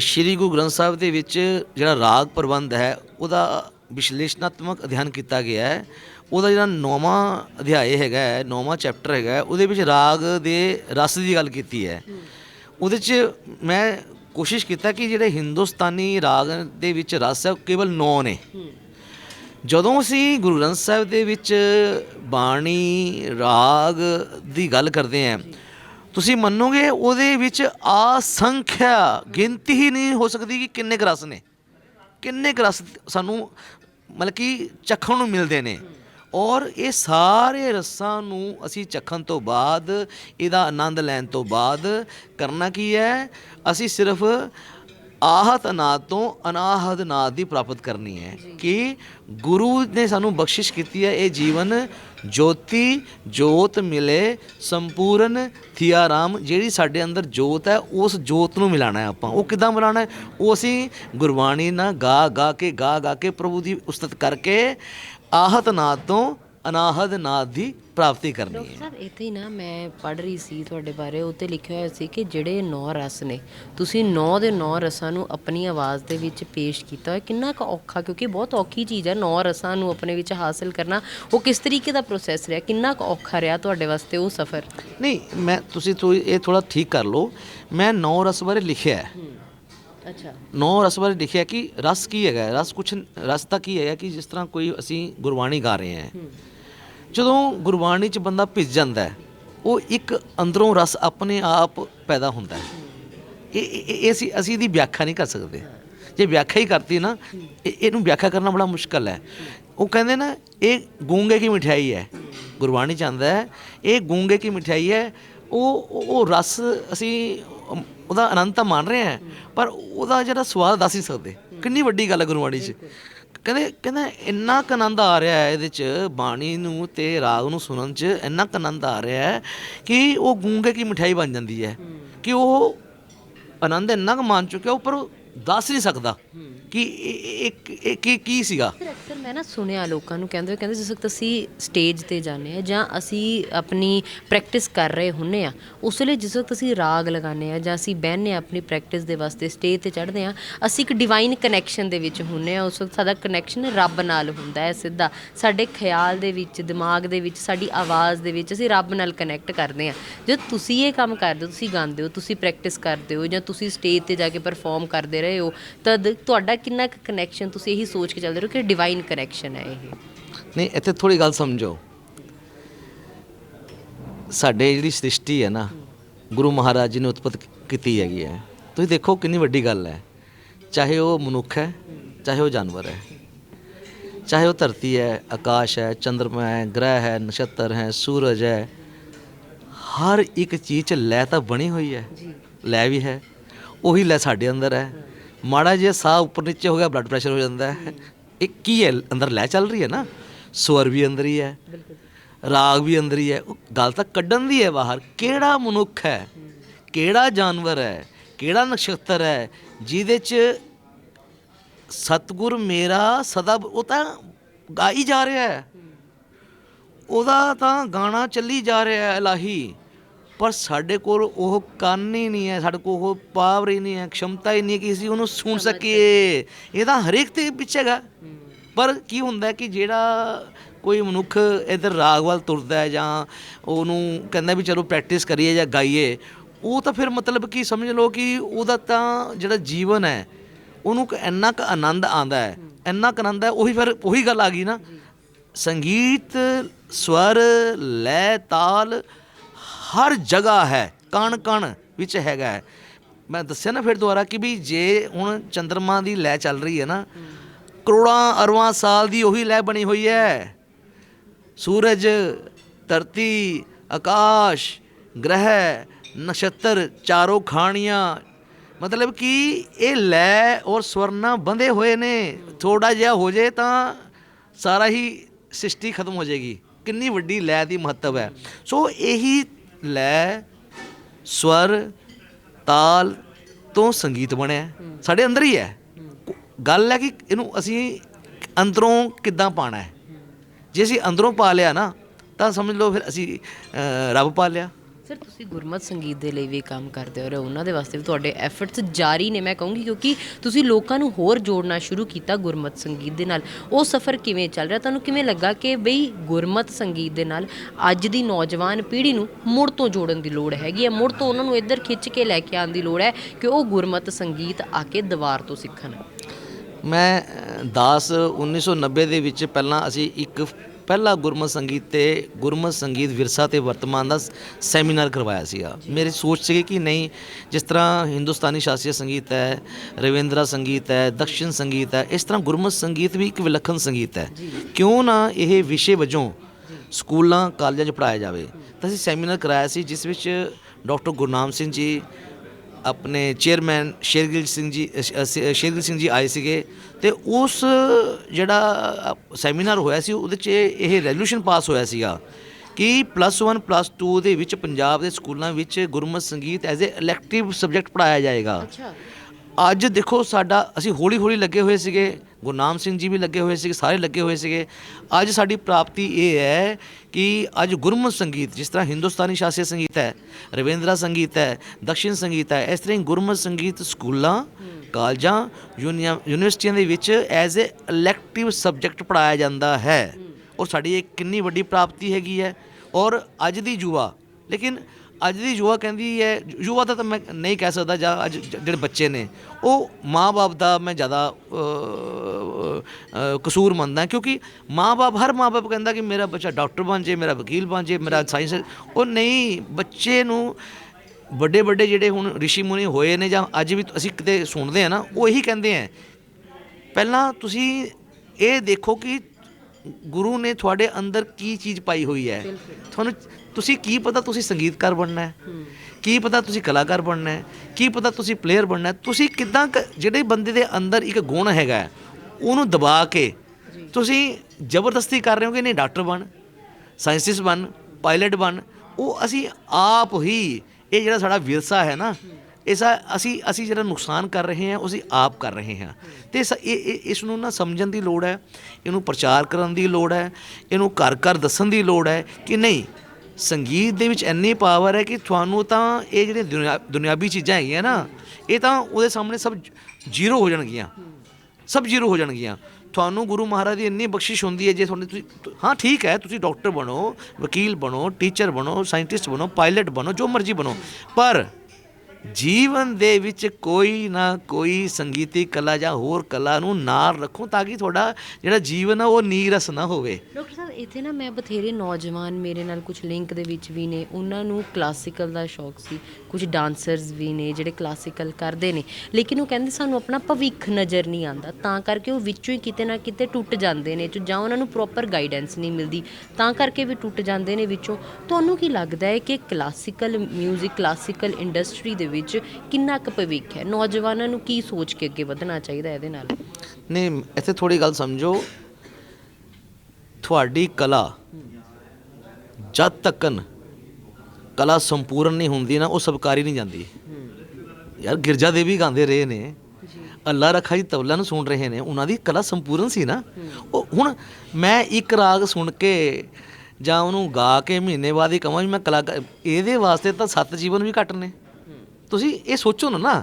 ਸ਼੍ਰੀ ਗੁਰੂ ਗ੍ਰੰਥ ਸਾਹਿਬ ਦੇ ਵਿੱਚ ਜਿਹੜਾ ਰਾਗ ਪ੍ਰਬੰਧ ਹੈ ਉਹਦਾ ਵਿਸ਼ਲੇਸ਼ਣਾਤਮਕ ਅਧਿਐਨ ਕੀਤਾ ਗਿਆ ਹੈ। ਉਹਦਾ ਜਿਹੜਾ ਨੌਵਾਂ ਅਧਿਆਇ ਹੈਗਾ ਹੈ ਨੌਵਾਂ ਚੈਪਟਰ ਹੈਗਾ ਹੈ, ਉਹਦੇ ਵਿੱਚ ਰਾਗ ਦੇ ਰਸ ਦੀ ਗੱਲ ਕੀਤੀ ਹੈ। ਉਹਦੇ 'ਚ ਮੈਂ ਕੋਸ਼ਿਸ਼ ਕੀਤਾ ਕਿ ਜਿਹੜੇ ਹਿੰਦੁਸਤਾਨੀ ਰਾਗ ਦੇ ਵਿੱਚ ਰਸ ਹੈ ਉਹ ਕੇਵਲ 9 ਨੇ। ਜਦੋਂ ਅਸੀਂ ਗੁਰੂ ਗ੍ਰੰਥ ਸਾਹਿਬ ਦੇ ਵਿੱਚ ਬਾਣੀ, ਰਾਗ ਦੀ ਗੱਲ ਕਰਦੇ ਹਾਂ, ਤੁਸੀਂ ਮੰਨੋਗੇ ਉਹਦੇ ਵਿੱਚ ਅਸੰਖਿਆ ਗਿਣਤੀ ਹੀ ਨਹੀਂ ਹੋ ਸਕਦੀ ਕਿ ਕਿੰਨੇ ਕੁ ਰਸ ਨੇ। ਕਿੰਨੇ ਕੁ ਰਸ ਸਾਨੂੰ ਮਤਲਬ ਕਿ ਚੱਖਣ ਨੂੰ ਮਿਲਦੇ ਨੇ। ਔਰ ਇਹ ਸਾਰੇ ਰਸਾਂ ਨੂੰ ਅਸੀਂ ਚੱਖਣ ਤੋਂ ਬਾਅਦ, ਇਹਦਾ ਆਨੰਦ ਲੈਣ ਤੋਂ ਬਾਅਦ ਕਰਨਾ ਕੀ ਹੈ? ਅਸੀਂ ਸਿਰਫ ਆਹਤ ਨਾਦ ਤੋਂ ਅਨਾਹਤ ਨਾਦ ਦੀ ਪ੍ਰਾਪਤ ਕਰਨੀ ਹੈ ਕਿ ਗੁਰੂ ਨੇ ਸਾਨੂੰ ਬਖਸ਼ਿਸ਼ ਕੀਤੀ ਹੈ ਇਹ ਜੀਵਨ ਜੋਤੀ ਜੋਤ ਮਿਲੇ ਸੰਪੂਰਨ ਥਿਆ ਰਾਮ ਜਿਹੜੀ ਸਾਡੇ ਅੰਦਰ ਜੋਤ ਹੈ ਉਸ ਜੋਤ ਨੂੰ ਮਿਲਾਣਾ ਹੈ ਆਪਾਂ। ਉਹ ਕਿਦਾਂ ਮਿਲਾਣਾ ਹੈ? ਉਹ ਅਸੀਂ ਗੁਰਬਾਣੀ ਨਾਲ ਗਾ ਗਾ ਕੇ ਗਾ ਗਾ ਕੇ ਪ੍ਰਭੂ ਦੀ ਉਸਤਤ ਕਰਕੇ ਆਹਤ ਨਾਦ ਤੋਂ ਅਨਾਹਤ ਨਾਦ ਦੀ ਪ੍ਰਾਪਤੀ ਕਰਨੀ ਹੈ। ਸਾਹਿਬ ਇੱਥੇ ਹੀ ਨਾ ਮੈਂ ਪੜ੍ਹ ਰਹੀ ਸੀ ਤੁਹਾਡੇ ਬਾਰੇ ਉੱਤੇ ਲਿਖਿਆ ਹੋਇਆ ਸੀ ਕਿ ਜਿਹੜੇ ਨੌ ਰਸ ਨੇ ਤੁਸੀਂ ਨੌ ਦੇ ਨੌ ਰਸਾਂ ਨੂੰ ਆਪਣੀ ਆਵਾਜ਼ ਦੇ ਵਿੱਚ ਪੇਸ਼ ਕੀਤਾ ਹੋਇਆ। ਕਿੰਨਾ ਕੁ ਔਖਾ ਕਿਉਂਕਿ ਬਹੁਤ ਔਖੀ ਚੀਜ਼ ਹੈ ਨੌ ਰਸਾਂ ਨੂੰ ਆਪਣੇ ਵਿੱਚ ਹਾਸਲ ਕਰਨਾ। ਉਹ ਕਿਸ ਤਰੀਕੇ ਦਾ ਪ੍ਰੋਸੈਸ ਰਿਹਾ? ਕਿੰਨਾ ਕੁ ਔਖਾ ਰਿਹਾ ਤੁਹਾਡੇ ਵਾਸਤੇ ਉਹ ਸਫ਼ਰ? ਨਹੀਂ ਮੈਂ ਤੁਸੀਂ ਥੋੜ੍ਹੀ- ਇਹ ਥੋੜਾ ਠੀਕ ਕਰ ਲਓ। ਮੈਂ ਨੌ ਰਸ ਬਾਰੇ ਲਿਖਿਆ ਹੈ। ਅੱਛਾ। ਨੌ ਰਸ ਬਾਰੇ ਲਿਖਿਆ ਕਿ ਰਸ ਕੀ ਹੈਗਾ ਰਸ ਕੁਛ ਰਸ ਤਾਂ ਕੀ ਹੈਗਾ ਕਿ ਜਿਸ ਤਰ੍ਹਾਂ ਕੋਈ ਅਸੀਂ ਗੁਰਬਾਣੀ ਗਾ ਰਹੇ ਹਾਂ। ਜਦੋਂ ਗੁਰਬਾਣੀ 'ਚ ਬੰਦਾ ਭਿੱਜ ਜਾਂਦਾ ਉਹ ਇੱਕ ਅੰਦਰੋਂ ਰਸ ਆਪਣੇ ਆਪ ਪੈਦਾ ਹੁੰਦਾ ਹੈ। ਇਹ ਇਹ- ਅਸੀਂ ਅਸੀਂ ਇਹਦੀ ਵਿਆਖਿਆ ਨਹੀਂ ਕਰ ਸਕਦੇ। ਜੇ ਵਿਆਖਿਆ ਹੀ ਕਰਤੀ ਨਾ, ਇਹ- ਇਹਨੂੰ ਵਿਆਖਿਆ ਕਰਨਾ ਬੜਾ ਮੁਸ਼ਕਲ ਹੈ। ਉਹ ਕਹਿੰਦੇ ਨਾ, ਇਹ ਗੂੰਗੇ ਕੀ ਮਠਿਆਈ ਹੈ? ਗੁਰਬਾਣੀ ਚ ਆਂਦਾ ਹੈ, ਇਹ ਗੂੰਗੇ ਕੀ ਮਠਿਆਈ ਹੈ? ਉਹ ਉਹ ਰਸ ਅਸੀਂ ਉਹਦਾ ਆਨੰਦ ਤਾਂ ਮਾਣ ਰਹੇ ਹਾਂ, ਪਰ ਉਹਦਾ ਜਿਹੜਾ ਸਵਾਦ ਦੱਸ ਨਹੀਂ ਸਕਦੇ। ਕਿੰਨੀ ਵੱਡੀ ਗੱਲ ਹੈ ਗੁਰਬਾਣੀ 'ਚ। ਕਹਿੰਦੇ ਕਹਿੰਦਾ ਇੰਨਾ ਆਨੰਦ ਆ ਰਿਹਾ ਹੈ ਇਹਦੇ 'ਚ ਬਾਣੀ ਨੂੰ ਤੇ ਰਾਗ ਨੂੰ ਸੁਣਨ 'ਚ ਇੰਨਾ ਆਨੰਦ ਆ ਰਿਹਾ ਹੈ ਕਿ ਉਹ ਗੂੰਗੇ ਕੀ ਮਠਿਆਈ ਬਣ ਜਾਂਦੀ ਹੈ। ਕਿ ਉਹ ਆਨੰਦ ਇੰਨਾ ਕੁ ਮਾਨ ਚੁੱਕਿਆ ਉਹ ਪਰ ਉਹ ਦੱਸ ਨਹੀਂ ਸਕਦਾ। ਕਿ ਇਹ- ਕੀ ਕੀ ਸੀਗਾ? ਫਿਰ ਅਕਸਰ ਮੈਂ ਨਾ ਸੁਣਿਆ ਲੋਕਾਂ ਨੂੰ ਕਹਿੰਦੇ ਹੋਏ, ਕਹਿੰਦੇ ਜਿਸ ਵਕਤ ਅਸੀਂ ਸਟੇਜ ਤੇ ਜਾਂਦੇ ਆ ਜਾਂ ਅਸੀਂ ਆਪਣੀ ਪ੍ਰੈਕਟਿਸ ਕਰ ਰਹੇ ਹੁੰਨੇ ਆ ਉਸ ਵੇਲੇ ਜਿਸ ਵਕਤ ਅਸੀਂ ਰਾਗ ਲਗਾਉਂਦੇ ਆ ਜਾਂ ਅਸੀਂ ਬਹਿੰਦੇ ਆ ਆਪਣੀ ਪ੍ਰੈਕਟਿਸ ਦੇ ਵਾਸਤੇ ਸਟੇਜ ਤੇ ਚੜ੍ਹਦੇ ਆ ਅਸੀਂ ਇੱਕ ਡਿਵਾਈਨ ਕਨੈਕਸ਼ਨ ਦੇ ਵਿੱਚ ਹੁੰਨੇ ਆ ਉਸ ਵਕਤ ਸਾਡਾ ਕਨੈਕਸ਼ਨ ਰੱਬ ਨਾਲ ਹੁੰਦਾ ਹੈ ਸਿੱਧਾ। ਸਾਡੇ ਖਿਆਲ ਦੇ ਵਿੱਚ ਦਿਮਾਗ ਦੇ ਵਿੱਚ ਸਾਡੀ ਆਵਾਜ਼ ਦੇ ਵਿੱਚ ਅਸੀਂ ਰੱਬ ਨਾਲ ਕਨੈਕਟ ਕਰਦੇ ਆ ਜਦ ਤੁਸੀਂ ਇਹ ਕੰਮ ਕਰਦੇ ਹੋ ਤੁਸੀਂ ਗਾਉਂਦੇ ਹੋ ਤੁਸੀਂ ਪ੍ਰੈਕਟਿਸ ਕਰਦੇ ਹੋ ਜਾਂ ਤੁਸੀਂ ਸਟੇਜ ਤੇ ਜਾ ਕੇ ਪਰਫਾਰਮ ਕਰਦੇ ਰਹੇ ਹੋ ਤਦ ਤੁਹਾਡਾ ਕਿੰਨਾ ਕੁ ਕਨੈਕਸ਼ਨ ਤੁਸੀਂ ਇਹੀ ਸੋਚ ਕੇ ਚੱਲਦੇ ਰਹੋ ਕਿ ਡਿਵਾਈਨ ਕਨੈਕਸ਼ਨ ਹੈ ਇਹ? ਨਹੀਂ ਇੱਥੇ ਥੋੜੀ ਗੱਲ ਸਮਝੋ। ਸਾਡੇ ਜਿਹੜੀ ਸ੍ਰਿਸ਼ਟੀ ਹੈ ਨਾ ਗੁਰੂ ਮਹਾਰਾਜ ਜੀ ਨੇ ਉਤਪਤ ਕੀਤੀ ਹੈਗੀ ਹੈ। ਤੁਸੀਂ ਦੇਖੋ ਕਿੰਨੀ ਵੱਡੀ ਗੱਲ ਹੈ। ਚਾਹੇ ਉਹ ਮਨੁੱਖ ਹੈ ਚਾਹੇ ਉਹ ਜਾਨਵਰ ਹੈ। ਚਾਹੇ ਉਹ ਧਰਤੀ ਹੈ ਆਕਾਸ਼ ਹੈ ਚੰਦਰਮਾ ਹੈ ਗ੍ਰਹਿ ਹੈ ਨਛੱਤਰ ਹੈ ਸੂਰਜ ਹੈ। ਹਰ ਇੱਕ ਚੀਜ਼ 'ਚ ਲੈ ਤਾਂ ਬਣੀ ਹੋਈ ਹੈ। ਲੈ ਵੀ ਹੈ। ਉਹੀ ਲੈ ਸਾਡੇ ਅੰਦਰ ਹੈ। ਮਾੜਾ ਜਿਹਾ ਸਾਹ ਉੱਪਰ ਨੀਚੇ ਹੋ ਗਿਆ ਬਲੱਡ ਪ੍ਰੈਸ਼ਰ ਹੋ ਜਾਂਦਾ ਹੈ। ਇਹ ਕੀ ਹੈ? ਅੰਦਰ ਲੈ ਚੱਲ ਰਹੀ ਹੈ ਨਾ। ਸਵਰ ਵੀ ਅੰਦਰ ਹੀ ਹੈ। ਰਾਗ ਵੀ ਅੰਦਰ ਹੀ ਹੈ। ਉਹ ਗੱਲ ਤਾਂ ਕੱਢਣ ਦੀ ਹੈ ਬਾਹਰ। ਕਿਹੜਾ ਮਨੁੱਖ ਹੈ? ਕਿਹੜਾ ਜਾਨਵਰ ਹੈ? ਕਿਹੜਾ ਨਛੱਤਰ ਹੈ? ਜਿਹਦੇ 'ਚ ਸਤਗੁਰ ਮੇਰਾ ਸਦਾ ਉਹ ਤਾਂ ਗਾਈ ਜਾ ਰਿਹਾ ਹੈ। ਉਹਦਾ ਤਾਂ ਗਾਣਾ ਚੱਲੀ ਜਾ ਰਿਹਾ ਹੈ ਇਲਾਹੀ। ਪਰ ਸਾਡੇ ਕੋਲ ਉਹ ਕੰਨ ਹੀ ਨਹੀਂ ਹੈ ਸਾਡੇ ਕੋਲ ਉਹ ਪਾਵਰ ਹੀ ਨਹੀਂ ਹੈ ਖਮਤਾ ਹੀ ਨਹੀਂ ਕਿ ਅਸੀਂ ਉਹਨੂੰ ਸੁਣ ਸਕੀਏ। ਇਹ ਤਾਂ ਹਰੇਕ ਤੇ ਪਿੱਛੇ ਹੈਗਾ। ਪਰ ਕੀ ਹੁੰਦਾ ਕਿ ਜਿਹੜਾ ਕੋਈ ਮਨੁੱਖ ਇਧਰ ਰਾਗ ਵੱਲ ਤੁਰਦਾ ਹੈ ਜਾਂ ਉਹਨੂੰ ਕਹਿੰਦਾ ਵੀ ਚਲੋ ਪ੍ਰੈਕਟਿਸ ਕਰੀਏ ਜਾਂ ਗਾਈਏ ਉਹ ਤਾਂ ਫਿਰ ਮਤਲਬ ਕਿ ਸਮਝ ਲਓ ਕਿ ਉਹਦਾ ਤਾਂ ਜਿਹੜਾ ਜੀਵਨ ਹੈ ਉਹਨੂੰ ਕ- ਇੰਨਾ ਕੁ ਆਨੰਦ ਆਂਦਾ ਹੈ ਇੰਨਾ ਕੁ ਆਨੰਦ ਹੈ ਉਹੀ ਫਿਰ ਉਹੀ ਗੱਲ ਆ ਗਈ ਨਾ। ਸੰਗੀਤ ਸਵਰ ਲੈ ਤਾਲ ਹਰ ਜਗ੍ਹਾ ਹੈ ਕਣ ਕਣ ਵਿੱਚ ਹੈਗਾ ਹੈ। ਮੈਂ ਦੱਸਿਆ ਨਾ ਫਿਰ ਦੁਬਾਰਾ ਕਿ ਵੀ ਜੇ ਹੁਣ ਚੰਦਰਮਾ ਦੀ ਲੈ ਚੱਲ ਰਹੀ ਹੈ ਨਾ, ਕਰੋੜਾਂ ਅਰਵਾਂ ਸਾਲ ਦੀ ਉਹੀ ਲੈ ਬਣੀ ਹੋਈ ਹੈ। ਸੂਰਜ, ਧਰਤੀ, ਆਕਾਸ਼, ਗ੍ਰਹਿ, ਨਛੱਤਰ, ਚਾਰੋਂ ਖਾਣੀਆਂ। ਮਤਲਬ ਕਿ ਇਹ ਲੈ ਔਰ ਸਵਰਨਾ ਬੰਦੇ ਹੋਏ ਨੇ। ਥੋੜਾ ਜਿਹਾ ਹੋ ਜੇ ਤਾਂ ਸਾਰਾ ਹੀ ਸ੍ਰਿਸ਼ਟੀ ਖਤਮ ਹੋ ਜਾਏਗੀ ਕਿੰਨੀ ਵੱਡੀ ਲੈ ਦੀ ਮਹੱਤਵ ਹੈ। ਸੋ ਇਹੀ ਲੈ, ਸਵਰ, ਤਾਲ ਤੋਂ ਸੰਗੀਤ ਬਣਿਆ। ਸਾਡੇ ਅੰਦਰ ਹੀ ਹੈ। ਗੱਲ ਹੈ ਕਿ ਇਹਨੂੰ ਅਸੀਂ ਅੰਦਰੋਂ ਕਿੱਦਾਂ ਪਾਣਾ ਹੈ। ਜੇ ਅਸੀਂ ਅੰਦਰੋਂ ਪਾ ਲਿਆ ਨਾ, ਤਾਂ ਸਮਝ ਲਓ ਫਿਰ ਅਸੀਂ ਰੱਬ ਪਾ ਲਿਆ। ਸਰ ਤੁਸੀਂ ਗੁਰਮਤ ਸੰਗੀਤ ਦੇ ਲਈ ਵੀ ਕੰਮ ਕਰਦੇ ਹੋ ਔਰ ਉਹਨਾਂ ਦੇ ਵਾਸਤੇ ਵੀ ਤੁਹਾਡੇ ਐਫਰਟਸ ਜਾਰੀ ਨੇ ਮੈਂ ਕਹੂੰਗੀ ਕਿਉਂਕਿ ਤੁਸੀਂ ਲੋਕਾਂ ਨੂੰ ਹੋਰ ਜੋੜਨਾ ਸ਼ੁਰੂ ਕੀਤਾ ਗੁਰਮਤ ਸੰਗੀਤ ਦੇ ਨਾਲ। ਉਹ ਸਫ਼ਰ ਕਿਵੇਂ ਚੱਲ ਰਿਹਾ? ਤੁਹਾਨੂੰ ਕਿਵੇਂ ਲੱਗਾ ਕਿ ਬਈ ਗੁਰਮਤ ਸੰਗੀਤ ਦੇ ਨਾਲ ਅੱਜ ਦੀ ਨੌਜਵਾਨ ਪੀੜ੍ਹੀ ਨੂੰ ਮੁੜ ਤੋਂ ਜੋੜਨ ਦੀ ਲੋੜ ਹੈਗੀ ਹੈ ਮੁੜ ਤੋਂ ਉਹਨਾਂ ਨੂੰ ਇੱਧਰ ਖਿੱਚ ਕੇ ਲੈ ਕੇ ਆਉਣ ਦੀ ਲੋੜ ਹੈ ਕਿ ਉਹ ਗੁਰਮਤ ਸੰਗੀਤ ਆ ਕੇ ਦੀਵਾਰ ਤੋਂ ਸਿੱਖਣ? ਮੈਂ ਅਹ, ਦਾਸ 1990 ਦੇ ਵਿੱਚ ਪਹਿਲਾਂ ਅਸੀਂ ਇੱਕ ਪਹਿਲਾ ਗੁਰਮਤ ਸੰਗੀਤ ਤੇ ਗੁਰਮਤ ਸੰਗੀਤ ਵਿਰਸਾ ਤੇ ਵਰਤਮਾਨ ਦਾ ਸੈਮੀਨਾਰ ਕਰਵਾਇਆ ਸੀਗਾ। ਮੇਰੀ ਸੋਚ ਸੀ ਕਿ ਨਹੀਂ ਜਿਸ ਤਰ੍ਹਾਂ ਹਿੰਦੁਸਤਾਨੀ ਸ਼ਾਸਤਰੀ ਸੰਗੀਤ ਹੈ ਰਵਿੰਦਰਾ ਸੰਗੀਤ ਹੈ ਦਕਸ਼ਿਣ ਸੰਗੀਤ ਹੈ ਇਸ ਤਰ੍ਹਾਂ ਗੁਰਮਤ ਸੰਗੀਤ ਵੀ ਇੱਕ ਵਿਲੱਖਣ ਸੰਗੀਤ ਹੈ। ਕਿਉਂ ਨਾ ਇਹ ਵਿਸ਼ੇ ਵਜੋਂ ਸਕੂਲਾਂ ਕਾਲਜਾਂ 'ਚ ਪੜਾਇਆ ਜਾਵੇ। ਤਾਂ ਅਸੀਂ ਸੈਮੀਨਾਰ ਕਰਾਇਆ ਸੀ ਜਿਸ ਵਿੱਚ ਡਾਕਟਰ ਗੁਰਨਾਮ ਸਿੰਘ ਜੀ ਆਪਣੇ ਚੇਅਰਮੈਨ ਸ਼ੇਰਗਿਲ ਸਿੰਘ ਜੀ ਸ਼ੇਰਗਿਲ ਸਿੰਘ ਜੀ ਆਏ ਸੀਗੇ ਤੇ ਉਸ ਜਿਹੜਾ ਸੈਮੀਨਾਰ ਹੋਇਆ ਸੀ ਉਹਦੇ 'ਚ ਇਹ ਰੈਜ਼ੋਲੂਸ਼ਨ ਪਾਸ ਹੋਇਆ ਸੀਗਾ ਕਿ ਪਲੱਸ 1 ਪਲੱਸ 2 ਦੇ ਵਿੱਚ ਪੰਜਾਬ ਦੇ ਸਕੂਲਾਂ ਵਿੱਚ ਗੁਰਮਤ ਸੰਗੀਤ ਐਜ਼ ਅ ਇਲੈਕਟਿਵ ਸਬਜੈਕਟ ਪੜਾਇਆ ਜਾਏਗਾ। ਅੱਛਾ। ਅੱਜ ਦੇਖੋ ਸਾਡਾ ਅਸੀਂ ਹੌਲੀ ਹੌਲੀ ਲੱਗੇ ਹੋਏ ਸੀਗੇ। ਗੁਰਨਾਮ ਸਿੰਘ ਜੀ ਵੀ ਲੱਗੇ ਹੋਏ ਸੀਗੇ, ਸਾਰੇ ਲੱਗੇ ਹੋਏ ਸੀਗੇ। ਅੱਜ ਸਾਡੀ ਪ੍ਰਾਪਤੀ ਇਹ ਹੈ ਕਿ ਅੱਜ ਗੁਰਮਤ ਸੰਗੀਤ, ਜਿਸ ਤਰ੍ਹਾਂ ਹਿੰਦੁਸਤਾਨੀ ਸ਼ਾਸਤਰੀ ਸੰਗੀਤ ਹੈ, ਰਵਿੰਦਰਾ ਸੰਗੀਤ ਹੈ ਦਕਸ਼ਿਣ ਸੰਗੀਤ ਹੈ, ਇਸ ਤਰ੍ਹਾਂ ਹੀ ਗੁਰਮਤ ਸੰਗੀਤ ਸਕੂਲਾਂ, ਕਾਲਜਾਂ, ਯੂਨੀਆ- ਯੂਨੀਵਰਸਿਟੀਆਂ ਦੇ ਵਿੱਚ ਐਜ਼ ਅ ਇਲੈਕਟਿਵ ਸਬਜੈਕਟ ਪੜਾਇਆ ਜਾਂਦਾ ਹੈ। ਔਰ ਸਾਡੀ ਇਹ ਕਿੰਨੀ ਵੱਡੀ ਪ੍ਰਾਪਤੀ ਹੈਗੀ ਹੈ। ਔਰ ਅੱਜ ਦੀ ਯੁਵਾ, ਲੇਕਿਨ ਅੱਜ ਦੀ ਯੁਵਾ ਕਹਿੰਦੀ ਹੈ, ਯੁਵਾ ਤਾਂ ਮੈਂ ਨਹੀਂ ਕਹਿ ਸਕਦਾ ਜਾਂ ਅੱਜ ਜਿਹੜੇ ਬੱਚੇ ਨੇ, ਉਹ ਮਾਂ-ਬਾਪ ਦਾ ਮੈਂ ਜ਼ਿਆਦਾ ਕਸੂਰ ਮੰਨਦਾ ਕਿਉਂਕਿ ਮਾਂ-ਬਾਪ, ਹਰ ਮਾਂ-ਬਾਪ ਕਹਿੰਦਾ ਕਿ ਮੇਰਾ ਬੱਚਾ ਡਾਕਟਰ ਬਣ ਜੇ ਮੇਰਾ ਵਕੀਲ ਬਣ ਜੇ ਮੇਰਾ ਸਾਇੰਸ ਉਹ ਨਹੀਂ, ਬੱਚੇ ਨੂੰ ਵੱਡੇ ਵੱਡੇ ਜਿਹੜੇ ਹੁਣ ਰਿਸ਼ੀ ਮੁਨੀ ਹੋਏ ਨੇ ਜਾਂ ਅੱਜ ਵੀ ਅਸੀਂ ਕਿਤੇ ਸੁਣਦੇ ਆ ਨਾ, ਉਹ ਇਹੀ ਕਹਿੰਦੇ ਆ ਪਹਿਲਾਂ ਤੁਸੀਂ ਇਹ ਦੇਖੋ ਕਿ ਗੁਰੂ ਨੇ ਤੁਹਾਡੇ ਅੰਦਰ ਕੀ ਚੀਜ਼ ਪਾਈ ਹੋਈ ਹੈ? ਤੁਹਾਨੂੰ ਤੁਸੀਂ ਕੀ ਪਤਾ ਤੁਸੀਂ ਸੰਗੀਤਕਾਰ ਬਣਨਾ ਹੈ? ਕੀ ਪਤਾ ਤੁਸੀਂ ਕਲਾਕਾਰ ਬਣਨਾ ਹੈ? ਕੀ ਪਤਾ ਤੁਸੀਂ ਪਲੇਅਰ ਬਣਨਾ ਹੈ? ਤੁਸੀਂ ਕਿਦਾਂ ਜਿਹੜੇ ਬੰਦੇ ਦੇ ਅੰਦਰ ਇੱਕ ਗੁਣ ਹੈਗਾ ਉਹਨੂੰ ਦਬਾ ਕੇ ਤੁਸੀਂ ਜ਼ਬਰਦਸਤੀ ਕਰ ਰਹੇ ਹੋ ਕਿ ਨਹੀਂ ਡਾਕਟਰ ਬਣ ਸਾਇੰਸਿਸਟ ਬਣ ਪਾਇਲਟ ਬਣ ਉਹ ਅਸੀਂ ਆਪ ਹੀ ਇਹ ਜਿਹੜਾ ਸਾਡਾ ਵਿਰਸਾ ਹੈ ਨਾ ਇਸ ਅਸੀਂ ਅਸੀਂ ਜਿਹੜਾ ਨੁਕਸਾਨ ਕਰ ਰਹੇ ਹਾਂ ਉਹ ਅਸੀਂ ਆਪ ਕਰ ਰਹੇ ਹਾਂ ਤੇ ਇਸ- ਇਹ ਇਹ- ਇਸ ਨੂੰ ਨਾ ਸਮਝਣ ਦੀ ਲੋੜ ਹੈ ਇਹਨੂੰ ਪ੍ਰਚਾਰ ਕਰਨ ਦੀ ਲੋੜ ਹੈ ਇਹਨੂੰ ਘਰ ਘਰ ਦੱਸਣ ਦੀ ਲੋੜ ਹੈ ਕਿ ਨਹੀਂ ਸੰਗੀਤ ਦੇ ਵਿੱਚ ਇੰਨੀ ਪਾਵਰ ਹੈ ਕਿ ਤੁਹਾਨੂੰ ਤਾਂ ਇਹ ਜਿਹੜੇ ਦੁਨਿਆ ਦੁਨਿਆਵੀ ਚੀਜ਼ਾਂ ਹੈਗੀਆਂ ਨਾ ਇਹ ਤਾਂ ਉਹਦੇ ਸਾਹਮਣੇ ਸਭ ਜ਼ੀਰੋ ਹੋ ਜਾਣਗੀਆਂ ਸਭ ਜ਼ੀਰੋ ਹੋ ਜਾਣਗੀਆਂ ਤੁਹਾਨੂੰ ਗੁਰੂ ਮਹਾਰਾਜ ਦੀ ਇੰਨੀ ਬਖਸ਼ਿਸ਼ ਹੁੰਦੀ ਹੈ ਜੇ ਤੁਹਾਨੂੰ ਤੁਸੀਂ ਹਾਂ ਠੀਕ ਹੈ ਤੁਸੀਂ ਡਾਕਟਰ ਬਣੋ ਵਕੀਲ ਬਣੋ ਟੀਚਰ ਬਣੋ ਸਾਇੰਟਿਸਟ ਬਣੋ ਪਾਇਲਟ ਬਣੋ ਜੋ ਮਰਜ਼ੀ ਬਣੋ ਪਰ ਜੀਵਨ ਦੇ ਵਿੱਚ ਕੋਈ ਨਾ ਕੋਈ ਸੰਗੀਤਿਕ ਕਲਾ ਜਾਂ ਹੋਰ ਕਲਾ ਨੂੰ ਨਾਲ ਰੱਖੋ ਤਾਂ ਕਿ ਤੁਹਾਡਾ ਜਿਹੜਾ ਜੀਵਨ ਆ ਉਹ ਨੀਰਸ ਨਾ ਹੋਵੇ। ਡਾਕਟਰ ਸਾਹਿਬ, ਇੱਥੇ ਨਾ ਮੈਂ ਬਥੇਰੇ ਨੌਜਵਾਨ ਮੇਰੇ ਨਾਲ ਕੁਝ ਲਿੰਕ ਦੇ ਵਿੱਚ ਵੀ ਨੇ। ਉਹਨਾਂ ਨੂੰ ਕਲਾਸੀਕਲ ਦਾ ਸ਼ੌਕ ਸੀ। ਕੁਝ ਡਾਂਸਰਸ ਵੀ ਨੇ ਜਿਹੜੇ ਕਲਾਸੀਕਲ ਕਰਦੇ ਨੇ। ਲੇਕਿਨ ਉਹ ਕਹਿੰਦੇ ਸਾਨੂੰ ਆਪਣਾ ਭਵਿੱਖ ਨਜ਼ਰ ਨਹੀਂ ਆਉਂਦਾ। ਤਾਂ ਕਰਕੇ ਉਹ ਵਿੱਚੋਂ ਹੀ ਕਿਤੇ ਨਾ ਕਿਤੇ ਟੁੱਟ ਜਾਂਦੇ ਨੇ। ਜਾਂ ਉਹਨਾਂ ਨੂੰ ਪ੍ਰੋਪਰ ਗਾਈਡੈਂਸ ਨਹੀਂ ਮਿਲਦੀ। ਤਾਂ ਕਰਕੇ ਵੀ ਟੁੱਟ ਜਾਂਦੇ ਨੇ ਵਿੱਚੋਂ। ਤੁਹਾਨੂੰ ਕੀ ਲੱਗਦਾ ਹੈ ਕਿ ਕਲਾਸੀਕਲ 뮤직 ਕਲਾਸੀਕਲ ਇੰਡਸਟਰੀ ਦੇ ਵਿੱਚ ਕਿੰਨਾ ਕੁ ਭਵਿੱਖ ਹੈ? ਨੌਜਵਾਨਾਂ ਨੂੰ ਕੀ ਸੋਚ ਕੇ ਅੱਗੇ ਵਧਣਾ ਚਾਹੀਦਾ ਇਹਦੇ ਨਾਲ? ਨਹੀਂ ਇੱਥੇ ਥੋੜੀ ਗੱਲ ਸਮਝੋ। ਤੁਹਾਡੀ ਕਲਾ ਜਦ ਤੱਕਨ ਕਲਾ ਸੰਪੂਰਨ ਨਹੀਂ ਹੁੰਦੀ ਨਾ ਉਹ ਸਬਕਾਰੀ ਨਹੀਂ ਜਾਂਦੀ। ਯਾਰ ਗਿਰਜਾ ਦੇਵੀ ਗਾਉਂਦੇ ਰਹੇ ਨੇ। ਅੱਲਾ ਰੱਖਾ ਜੀ ਤਬਲਾ ਨੂੰ ਸੁਣ ਰਹੇ ਨੇ। ਉਹਨਾਂ ਦੀ ਕਲਾ ਸੰਪੂਰਨ ਸੀ ਨਾ। ਉਹ ਹੁਣ ਮੈਂ ਇੱਕ ਰਾਗ ਸੁਣ ਕੇ ਜਾਂ ਉਹਨੂੰ ਗਾ ਕੇ ਮਹੀਨੇ ਬਾਅਦ ਹੀ ਕਹਾਂ ਵੀ ਮੈਂ ਕਲਾਕਾਰ ਇਹਦੇ ਵਾਸਤੇ ਤਾਂ ਸੱਤ ਜੀਵਨ ਵੀ ਘੱਟ ਨੇ। ਤੁਸੀਂ ਇਹ ਸੋਚੋ ਨਾ ਨਾ।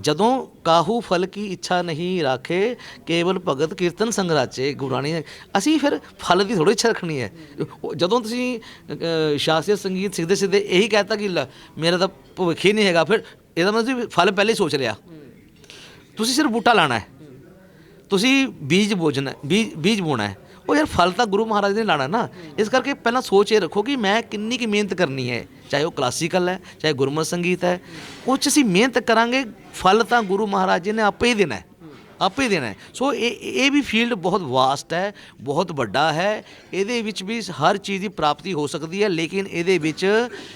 ਜਦੋਂ ਕਾਹੂ ਫਲ ਕੀ ਇੱਛਾ ਨਹੀਂ ਰਾਖੇ ਕੇਵਲ ਭਗਤ ਕੀਰਤਨ ਸੰਗਰਾਚੇ ਗੁਰਾਣੀ ਅਸੀਂ ਫਿਰ ਫਲ ਦੀ ਥੋੜੀ ਇੱਛਾ ਰੱਖਣੀ ਹੈ। ਜਦੋਂ ਤੁਸੀਂ ਸ਼ਾਸਤਰੀ ਸੰਗੀਤ ਸਿੱਧੇ ਸਿੱਧੇ ਇਹੀ ਕਹਤਾ ਕਿ ਮੇਰਾ ਤਾਂ ਭਵਿੱਖ ਹੀ ਨਹੀਂ ਹੈਗਾ ਫਿਰ ਇਹਦਾ ਮਤਲਬ ਤੁਸੀਂ ਫਲ ਪਹਿਲੇ ਹੀ ਸੋਚ ਲਿਆ। ਤੁਸੀਂ ਸਿਰਫ ਬੂਟਾ ਲਾਣਾ ਹੈ। ਤੁਸੀਂ ਬੀਜ ਬੋਜਣਾ ਹੈ, ਬੀਜ ਬੀਜ ਬੋਣਾ ਹੈ। ਉਹ ਯਾਰ ਫਲ ਤਾਂ ਗੁਰੂ ਮਹਾਰਾਜ ਨੇ ਲਾਣਾ ਨਾ। ਇਸ ਕਰਕੇ ਪਹਿਲਾਂ ਸੋਚ ਇਹ ਰੱਖੋ ਕਿ ਮੈਂ ਕਿੰਨੀ ਕੀ ਮਿਹਨਤ ਕਰਨੀ ਹੈ। ਚਾਹੇ ਉਹ ਕਲਾਸੀਕਲ ਹੈ, ਚਾਹੇ ਗੁਰਮਤਿ ਸੰਗੀਤ ਹੈ ਉਹ 'ਚ ਅਸੀਂ ਮਿਹਨਤ ਕਰਾਂਗੇ, ਫਲ ਤਾਂ ਗੁਰੂ ਮਹਾਰਾਜ ਜੀ ਨੇ ਆਪੇ ਹੀ ਦੇਣਾ ਹੈ, ਆਪੇ ਦੇਣਾ ਹੈ। ਸੋ ਇਹ ਇਹ ਵੀ ਫੀਲਡ ਬਹੁਤ ਵਾਸਟ ਹੈ, ਬਹੁਤ ਵੱਡਾ ਹੈ, ਇਹਦੇ ਵਿੱਚ ਵੀ ਹਰ ਚੀਜ਼ ਦੀ ਪ੍ਰਾਪਤੀ ਹੋ ਸਕਦੀ ਹੈ, ਲੇਕਿਨ ਇਹਦੇ ਵਿੱਚ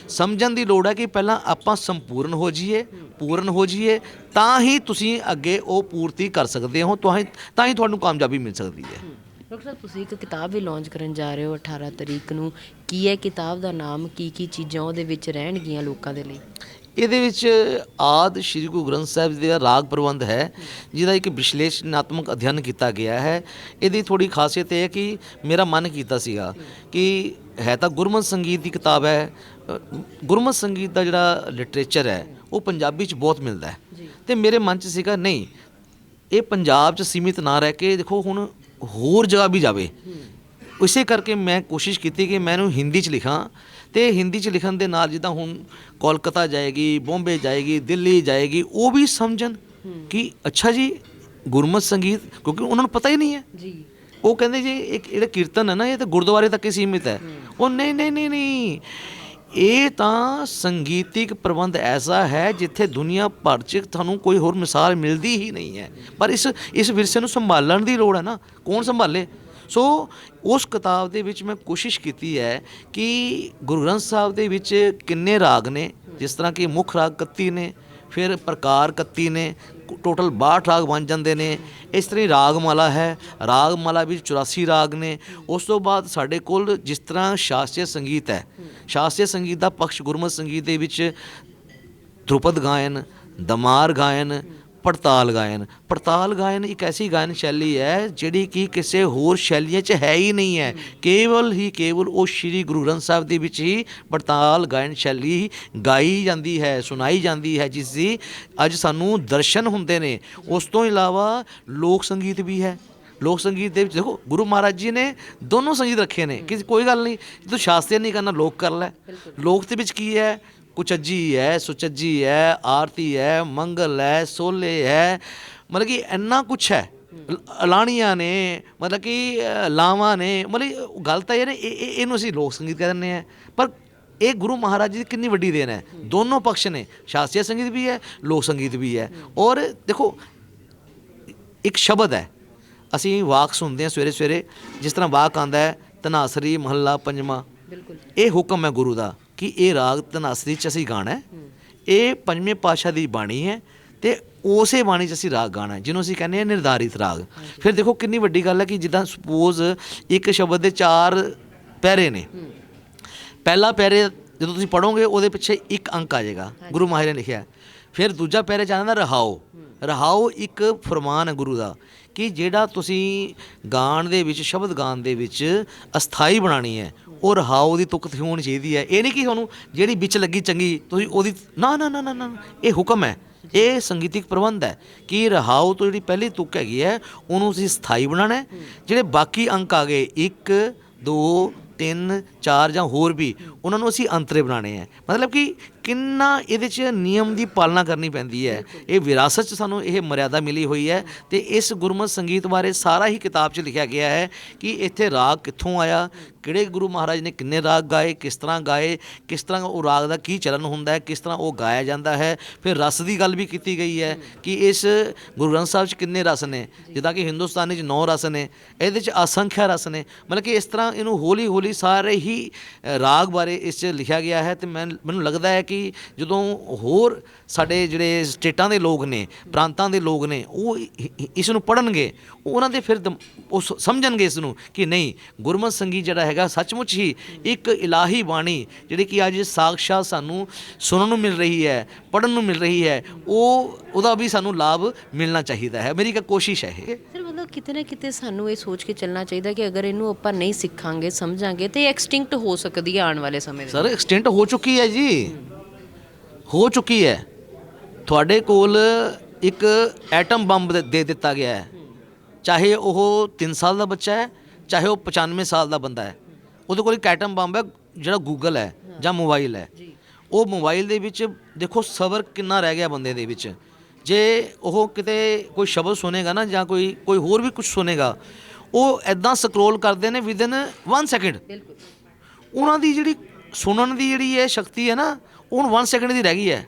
ਸਮਝਣ ਦੀ ਲੋੜ ਹੈ ਕਿ ਪਹਿਲਾਂ ਆਪਾਂ ਸੰਪੂਰਨ ਹੋ ਜਾਈਏ, ਪੂਰਨ ਹੋ ਜਾਈਏ, ਤਾਂ ਹੀ ਤੁਸੀਂ ਅੱਗੇ ਉਹ ਪੂਰਤੀ ਕਰ ਸਕਦੇ ਹੋ, ਤਾਂ ਹੀ ਤਾਂ ਹੀ ਤੁਹਾਨੂੰ ਕਾਮਯਾਬੀ ਮਿਲ ਸਕਦੀ ਹੈ। ਡਾਕਟਰ ਸਾਹਿਬ ਤੁਸੀਂ ਇੱਕ ਕਿਤਾਬ ਵੀ ਲਾਂਚ ਕਰਨ ਜਾ ਰਹੇ ਹੋ 18 ਤਰੀਕ ਨੂੰ। ਕੀ ਹੈ ਕਿਤਾਬ ਦਾ ਨਾਮ ਕੀ ਕੀ ਚੀਜ਼ਾਂ ਉਹਦੇ ਵਿੱਚ ਰਹਿਣਗੀਆਂ ਲੋਕਾਂ ਦੇ ਲਈ? ਇਹਦੇ ਵਿੱਚ ਆਦ ਸ਼੍ਰੀ ਗੁਰੂ ਗ੍ਰੰਥ ਸਾਹਿਬ ਜੀ ਦਾ ਰਾਗ ਪ੍ਰਬੰਧ ਹੈ ਜਿਹਦਾ ਇੱਕ ਵਿਸ਼ਲੇਸ਼ਣਾਤਮਕ ਅਧਿਐਨ ਕੀਤਾ ਗਿਆ ਹੈ। ਇਹਦੀ ਥੋੜੀ ਖਾਸੀਅਤ ਇਹ ਹੈ ਕਿ ਮੇਰਾ ਮਨ ਕੀਤਾ ਸੀਗਾ ਕਿ ਹੈ ਤਾਂ ਗੁਰਮਤਿ ਸੰਗੀਤ ਦੀ ਕਿਤਾਬ ਹੈ ਗੁਰਮਤਿ ਸੰਗੀਤ ਦਾ ਜਿਹੜਾ ਲਿਟਰੇਚਰ ਹੈ ਉਹ ਪੰਜਾਬੀ 'ਚ ਬਹੁਤ ਮਿਲਦਾ ਹੈ। ਤੇ ਮੇਰੇ ਮਨ 'ਚ ਸੀਗਾ ਨਹੀਂ ਇਹ ਪੰਜਾਬ 'ਚ ਸੀਮਿਤ ਨਾ ਰਹਿ ਕੇ ਦੇਖੋ ਹੁਣ ਹੋਰ ਜਗ੍ਹਾ ਵੀ ਜਾਵੇ। ਇਸੇ ਕਰਕੇ ਮੈਂ ਕੋਸ਼ਿਸ਼ ਕੀਤੀ ਕਿ ਮੈਂ ਇਹਨੂੰ ਹਿੰਦੀ 'ਚ ਲਿਖਾਂ। ਤੇ ਹਿੰਦੀ 'ਚ ਲਿਖਣ ਦੇ ਨਾਲ ਜਿੱਦਾਂ ਹੁਣ ਕੋਲਕਾਤਾ ਜਾਏਗੀ ਬੰਬੇ ਜਾਏਗੀ ਦਿੱਲੀ ਜਾਏਗੀ ਉਹ ਵੀ ਸਮਝਣ ਕਿ ਅੱਛਾ ਜੀ ਗੁਰਮਤਿ ਸੰਗੀਤ ਕਿਉਂਕਿ ਉਹਨਾਂ ਨੂੰ ਪਤਾ ਹੀ ਨਹੀਂ ਹੈ। ਜੀ। ਉਹ ਕਹਿੰਦੇ ਜੀ ਇੱਕ ਜਿਹੜਾ ਕੀਰਤਨ ਹੈ ਨਾ ਇਹ ਤਾਂ ਗੁਰਦੁਆਰੇ ਤੱਕ ਹੀ ਸੀਮਿਤ ਹੈ। ਉਹ ਨਹੀਂ ਨਹੀਂ ਨਹੀਂ ਨਹੀਂ। ਇਹ ਤਾਂ ਸੰਗੀਤਿਕ ਪ੍ਰਬੰਧ ਐਸਾ ਹੈ ਜਿੱਥੇ ਦੁਨੀਆ ਭਰ 'ਚ ਤੁਹਾਨੂੰ ਕੋਈ ਹੋਰ ਮਿਸਾਲ ਮਿਲਦੀ ਹੀ ਨਹੀਂ ਹੈ। ਪਰ ਇਸ ਇਸ ਵਿਰਸੇ ਨੂੰ ਸੰਭਾਲਣ ਦੀ ਲੋੜ ਹੈ ਨਾ। ਕੌਣ ਸੰਭਾਲੇ? ਸੋ ਉਸ ਕਿਤਾਬ ਦੇ ਵਿੱਚ ਮੈਂ ਕੋਸ਼ਿਸ਼ ਕੀਤੀ ਹੈ ਕਿ ਗੁਰੂ ਗ੍ਰੰਥ ਸਾਹਿਬ ਦੇ ਵਿੱਚ ਕਿੰਨੇ ਰਾਗ ਨੇ, ਜਿਸ ਤਰ੍ਹਾਂ ਕਿ ਮੁੱਖ ਰਾਗ 31 ਨੇ, ਫਿਰ ਪ੍ਰਕਾਰ 31 ਨੇ ਟੋਟਲ 62 ਰਾਗ ਬਣ ਜਾਂਦੇ ਨੇ। ਇਸ ਤਰ੍ਹਾਂ ਹੀ ਰਾਗਮਾਲਾ ਹੈ। ਰਾਗਮਾਲਾ ਵਿੱਚ 84 ਰਾਗ ਨੇ। ਉਸ ਤੋਂ ਬਾਅਦ ਸਾਡੇ ਕੋਲ ਜਿਸ ਤਰ੍ਹਾਂ ਸ਼ਾਸਤਰੀ ਸੰਗੀਤ ਹੈ। ਸ਼ਾਸਤਰੀ ਸੰਗੀਤ ਦਾ ਪਕਸ਼ ਗੁਰਮਤਿ ਸੰਗੀਤ ਦੇ ਵਿੱਚ ਧਰੁਪਦ ਗਾਇਨ, ਦਮਾਰ ਗਾਇਨ ਪੜਤਾਲ ਗਾਇਨ। ਪੜਤਾਲ ਗਾਇਨ ਇੱਕ ਐਸੀ ਗਾਇਨ ਸ਼ੈਲੀ ਹੈ ਜਿਹੜੀ ਕਿ ਕਿਸੇ ਹੋਰ ਸ਼ੈਲੀਆਂ 'ਚ ਹੈ ਹੀ ਨਹੀਂ ਹੈ। ਕੇਵਲ ਹੀ ਕੇਵਲ ਉਹ ਸ੍ਰੀ ਗੁਰੂ ਗ੍ਰੰਥ ਸਾਹਿਬ ਦੇ ਵਿੱਚ ਹੀ ਪੜਤਾਲ ਗਾਇਨ ਸ਼ੈਲੀ ਗਾਈ ਜਾਂਦੀ ਹੈ ਸੁਣਾਈ ਜਾਂਦੀ ਹੈ ਜਿਸ ਦੀ ਅੱਜ ਸਾਨੂੰ ਦਰਸ਼ਨ ਹੁੰਦੇ ਨੇ। ਉਸ ਤੋਂ ਇਲਾਵਾ ਲੋਕ ਸੰਗੀਤ ਵੀ ਹੈ। ਲੋਕ ਸੰਗੀਤ ਦੇ ਵਿੱਚ ਦੇਖੋ ਗੁਰੂ ਮਹਾਰਾਜ ਜੀ ਨੇ ਦੋਨੋਂ ਸੰਗੀਤ ਰੱਖੇ ਨੇ। ਕਿ ਕੋਈ ਗੱਲ ਨਹੀਂ ਤੂੰ ਸ਼ਾਸਤਰੀ ਨਹੀਂ ਕਰਨਾ ਲੋਕ ਕਰ ਲੈ। ਲੋਕ ਦੇ ਵਿੱਚ ਕੀ ਹੈ? ਕੁਚੱਜੀ ਹੈ ਸੁਚੱਜੀ ਹੈ ਆਰਤੀ ਹੈ ਮੰਗਲ ਹੈ ਸੋਲੇ ਹੈ। ਮਤਲਬ ਕਿ ਇੰਨਾ ਕੁਛ ਹੈ। ਲ- ਲਾਣੀਆਂ ਨੇ ਮਤਲਬ ਕਿ ਲਾਵਾਂ ਨੇ ਮਤਲਬ ਗੱਲ ਤਾਂ ਇਹ ਨੇ ਇਹ- ਇਹ- ਇਹਨੂੰ ਅਸੀਂ ਲੋਕ ਸੰਗੀਤ ਕਹਿ ਦਿੰਦੇ ਆ ਪਰ ਇਹ ਗੁਰੂ ਮਹਾਰਾਜ ਜੀ ਦੀ ਕਿੰਨੀ ਵੱਡੀ ਦੇਣ ਹੈ। ਦੋਨੋਂ ਪਕਸ਼ ਨੇ ਸ਼ਾਸਤਰੀ ਸੰਗੀਤ ਵੀ ਹੈ ਲੋਕ ਸੰਗੀਤ ਵੀ ਹੈ। ਔਰ ਦੇਖੋ ਇੱਕ ਸ਼ਬਦ ਹੈ। ਅਸੀਂ ਵਾਕ ਸੁਣਦੇ ਹਾਂ ਸਵੇਰੇ ਸਵੇਰੇ ਜਿਸ ਤਰ੍ਹਾਂ ਵਾਕ ਆਂਦਾ ਹੈ ਤਨਾਸਰੀ ਮਹੱਲਾ ਪੰਜਵਾਂ। ਬਿਲਕੁਲ। ਇਹ ਹੁਕਮ ਹੈ ਗੁਰੂ ਦਾ। ਕਿ ਇਹ ਰਾਗ ਤਨਾਸਰੀ ਚ ਅਸੀਂ ਗਾਣਾ ਹੈ। ਇਹ ਪੰਜਵੇਂ ਪਾਸ਼ਾ ਦੀ ਬਾਣੀ ਹੈ ਤੇ ਉਸੇ ਬਾਣੀ ਚ ਅਸੀਂ ਰਾਗ ਗਾਣਾ ਜਿਹਨੂੰ ਅਸੀਂ ਕਹਿੰਦੇ ਹਾਂ ਨਿਰਧਾਰਿਤ ਰਾਗ। ਫਿਰ ਦੇਖੋ ਕਿੰਨੀ ਵੱਡੀ ਗੱਲ ਹੈ ਕਿ ਜਿੱਦਾਂ ਸਪੋਜ਼ ਇੱਕ ਸ਼ਬਦ ਦੇ ਚਾਰ ਪੈਰੇ ਨੇ। ਪਹਿਲਾ ਪੈਰੇ ਜਦੋਂ ਤੁਸੀਂ ਪੜੋਗੇ ਉਹਦੇ ਪਿੱਛੇ ਇੱਕ ਅੰਕ ਆ ਜਾਏਗਾ। ਗੁਰੂ ਮਹਾਰਾਜ ਨੇ ਲਿਖਿਆ ਫਿਰ ਦੂਜਾ ਪੈਰੇ ਚ ਆਉਂਦਾ ਰਹਾਓ। ਰਹਾਓ ਇੱਕ ਫਰਮਾਨ ਹੈ ਗੁਰੂ ਦਾ ਕਿ ਜਿਹੜਾ ਤੁਸੀਂ ਗਾਣ ਦੇ ਵਿੱਚ, ਸ਼ਬਦ ਗਾਣ ਦੇ ਵਿੱਚ ਅਸਥਾਈ ਬਣਾਣੀ ਹੈ, ਉਹ ਰਹਾਓ ਦੀ ਤੁਕ ਹੋਣੀ ਚਾਹੀਦੀ ਹੈ। ਇਹ ਨਹੀਂ ਕਿ ਤੁਹਾਨੂੰ ਜਿਹੜੀ ਵਿੱਚ ਲੱਗੀ ਚੰਗੀ, ਤੁਸੀਂ ਉਹਦੀ, ਨਾ ਨਾ ਨਾ ਨਾ ਇਹ ਹੁਕਮ ਹੈ। ਇਹ ਸੰਗੀਤਿਕ ਪ੍ਰਬੰਧ ਹੈ ਕਿ ਰਹਾਓ ਤੋਂ ਜਿਹੜੀ ਪਹਿਲੀ ਤੁਕ ਹੈਗੀ ਹੈ, ਉਹਨੂੰ ਤੁਸੀਂ ਸਥਾਈ ਬਣਾਉਣਾ ਜਿਹੜੇ ਬਾਕੀ ਅੰਕ ਆ ਗਏ 1 2 ਤਿੰਨ, ਚਾਰ ਜਾਂ ਹੋਰ ਵੀ ਉਹਨਾਂ ਨੂੰ ਅਸੀਂ ਅੰਤਰੇ ਬਣਾਣੇ ਆ। ਮਤਲਬ ਕਿ ਕਿੰਨਾ ਇਹਦੇ 'ਚ ਨਿਯਮ ਦੀ ਪਾਲਣਾ ਕਰਨੀ ਪੈਂਦੀ ਹੈ। ਇਹ ਵਿਰਾਸਤ 'ਚ ਸਾਨੂੰ ਇਹ ਮਰਿਆਦਾ ਮਿਲੀ ਹੋਈ ਹੈ ਤੇ ਇਸ ਗੁਰਮਤਿ ਸੰਗੀਤ ਬਾਰੇ ਸਾਰਾ ਹੀ ਕਿਤਾਬ 'ਚ ਲਿਖਿਆ ਗਿਆ ਹੈ ਕਿ ਇੱਥੇ ਰਾਗ ਕਿੱਥੋਂ ਆਇਆ, ਕਿਹੜੇ ਗੁਰੂ ਮਹਾਰਾਜ ਨੇ ਕਿੰਨੇ ਰਾਗ ਗਾਏ, ਕਿਸ ਤਰ੍ਹਾਂ ਗਾਏ, ਕਿਸ ਤਰ੍ਹਾਂ ਉਹ ਰਾਗ ਦਾ ਕੀ ਚਲਨ ਹੁੰਦਾ ਹੈ, ਕਿਸ ਤਰ੍ਹਾਂ ਉਹ ਗਾਇਆ ਜਾਂਦਾ ਹੈ। ਫਿਰ ਰਸ ਦੀ ਗੱਲ ਵੀ ਕੀਤੀ ਗਈ ਹੈ ਕਿ ਇਸ ਗੁਰੂ ਗ੍ਰੰਥ ਸਾਹਿਬ 'ਚ ਕਿੰਨੇ ਰਸ ਨੇ? ਜਿੱਦਾਂ ਕਿ ਹਿੰਦੁਸਤਾਨੀ 'ਚ 9 ਰਸ ਨੇ, ਇਹਦੇ 'ਚ ਅਸੰਖਿਆ ਰਸ ਨੇ। ਮਤਲਬ ਕਿ ਇਸ ਤਰ੍ਹਾਂ ਇਹਨੂੰ ਹੌਲੀ ਹੌਲੀ ਸਾਰੇ ਹੀ ਰਾਗ ਬਾਰੇ ਇਸ 'ਚ ਲਿਖਿਆ ਗਿਆ ਹੈ ਤੇ ਮੈਂ, ਮੈਨੂੰ ਲੱਗਦਾ ਹੈ ਕਿ ਜਦੋਂ ਹੋਰ ਸਾਡੇ ਜਿਹੜੇ ਸਟੇਟਾਂ ਦੇ ਲੋਕ ਨੇ, ਪ੍ਰਾਂਤਾਂ ਦੇ ਲੋਕ ਨੇ, ਉਹ ਇਸ ਨੂੰ ਪੜਨਗੇ ਉਹਨਾਂ ਦੇ ਫਿਰ ਦਮ- ਉਹ ਸ- ਸਮਝਣਗੇ ਇਸ ਨੂੰ ਕਿ ਨਹੀਂ, ਗੁਰਮਤਿ ਸੰਗੀਤ ਜਿਹੜਾ ਹੈਗਾ ਸੱਚਮੁੱਚ ਹੀ ਇੱਕ ਇਲਾਹੀ ਬਾਣੀ ਜਿਹੜੀ ਕਿ ਅੱਜ ਸਾਖਸ਼ਾਤ ਸਾਨੂੰ ਸੁਣਨ ਨੂੰ ਮਿਲ ਰਹੀ ਹੈ ਪੜਨ ਨੂੰ ਮਿਲ ਰਹੀ ਹੈ, ਉਹ, ਉਹਦਾ ਵੀ ਸਾਨੂੰ ਲਾਭ ਮਿਲਣਾ ਚਾਹੀਦਾ ਹੈ। ਮੇਰੀ ਇੱਕ ਕੋਸ਼ਿਸ਼ ਹੈ ਇਹ। ਮਤਲਬ ਕਿਤੇ ਨਾ ਕਿਤੇ ਸਾਨੂੰ ਇਹ ਸੋਚ ਕੇ ਚੱਲਣਾ ਚਾਹੀਦਾ ਕਿ ਅਗਰ ਇਹਨੂੰ ਆਪਾਂ ਨਹੀਂ ਸਿੱਖਾਂਗੇ ਸਮਝਾਂਗੇ ਤੇ ਐਕਸਟਿੰਕਟ ਹੋ ਸਕਦੀ ਹੈ ਆਉਣ ਵਾਲੇ ਸਮੇਂ ਦੇ ਸਰ ਐਕਸਟੈਂਟ ਹੋ ਚੁੱਕੀ ਹੈ ਜੀ। ਹੋ ਚੁੱਕੀ ਹੈ। ਤੁਹਾਡੇ ਕੋਲ ਇੱਕ ਐਟਮ ਬੰਬ ਦੇ- ਦੇ ਦਿੱਤਾ ਗਿਆ ਹੈ। ਚਾਹੇ ਉਹ 3 ਸਾਲ ਦਾ ਬੱਚਾ ਹੈ ਚਾਹੇ ਉਹ 95 ਸਾਲ ਦਾ ਬੰਦਾ ਹੈ। ਉਹਦੇ ਕੋਲ ਇੱਕ ਐਟਮ ਬੰਬ ਹੈ ਜਿਹੜਾ ਗੂਗਲ ਹੈ ਜਾਂ ਮੋਬਾਈਲ ਹੈ। ਉਹ ਮੋਬਾਈਲ ਦੇ ਵਿੱਚ ਦੇਖੋ ਸਬਰ ਕਿੰਨਾ ਰਹਿ ਗਿਆ ਬੰਦੇ ਦੇ ਵਿੱਚ। ਜੇ ਉਹ ਕਿਤੇ ਕੋਈ ਸ਼ਬਦ ਸੁਨੇਗਾ ਨਾ ਜਾਂ ਕੋਈ ਕੋਈ ਹੋਰ ਵੀ ਕੁਝ ਸੁਨੇਗਾ ਉਹ ਐਦਾਂ ਸਕਰੋਲ ਕਰਦੇ ਨੇ ਵਿਦਨ 1 ਸੈਕਿੰਡ ਬਿਲਕੁਲ। ਉਹਨਾਂ ਦੀ ਜਿਹੜੀ ਸੁਣਨ ਦੀ ਜਿਹੜੀ ਇਹ ਸ਼ਕਤੀ ਹੈ ਨਾ ਉਹ ਹੁਣ 1 ਸੈਕਿੰਡ ਦੀ ਰਹਿ ਗਈ ਹੈ।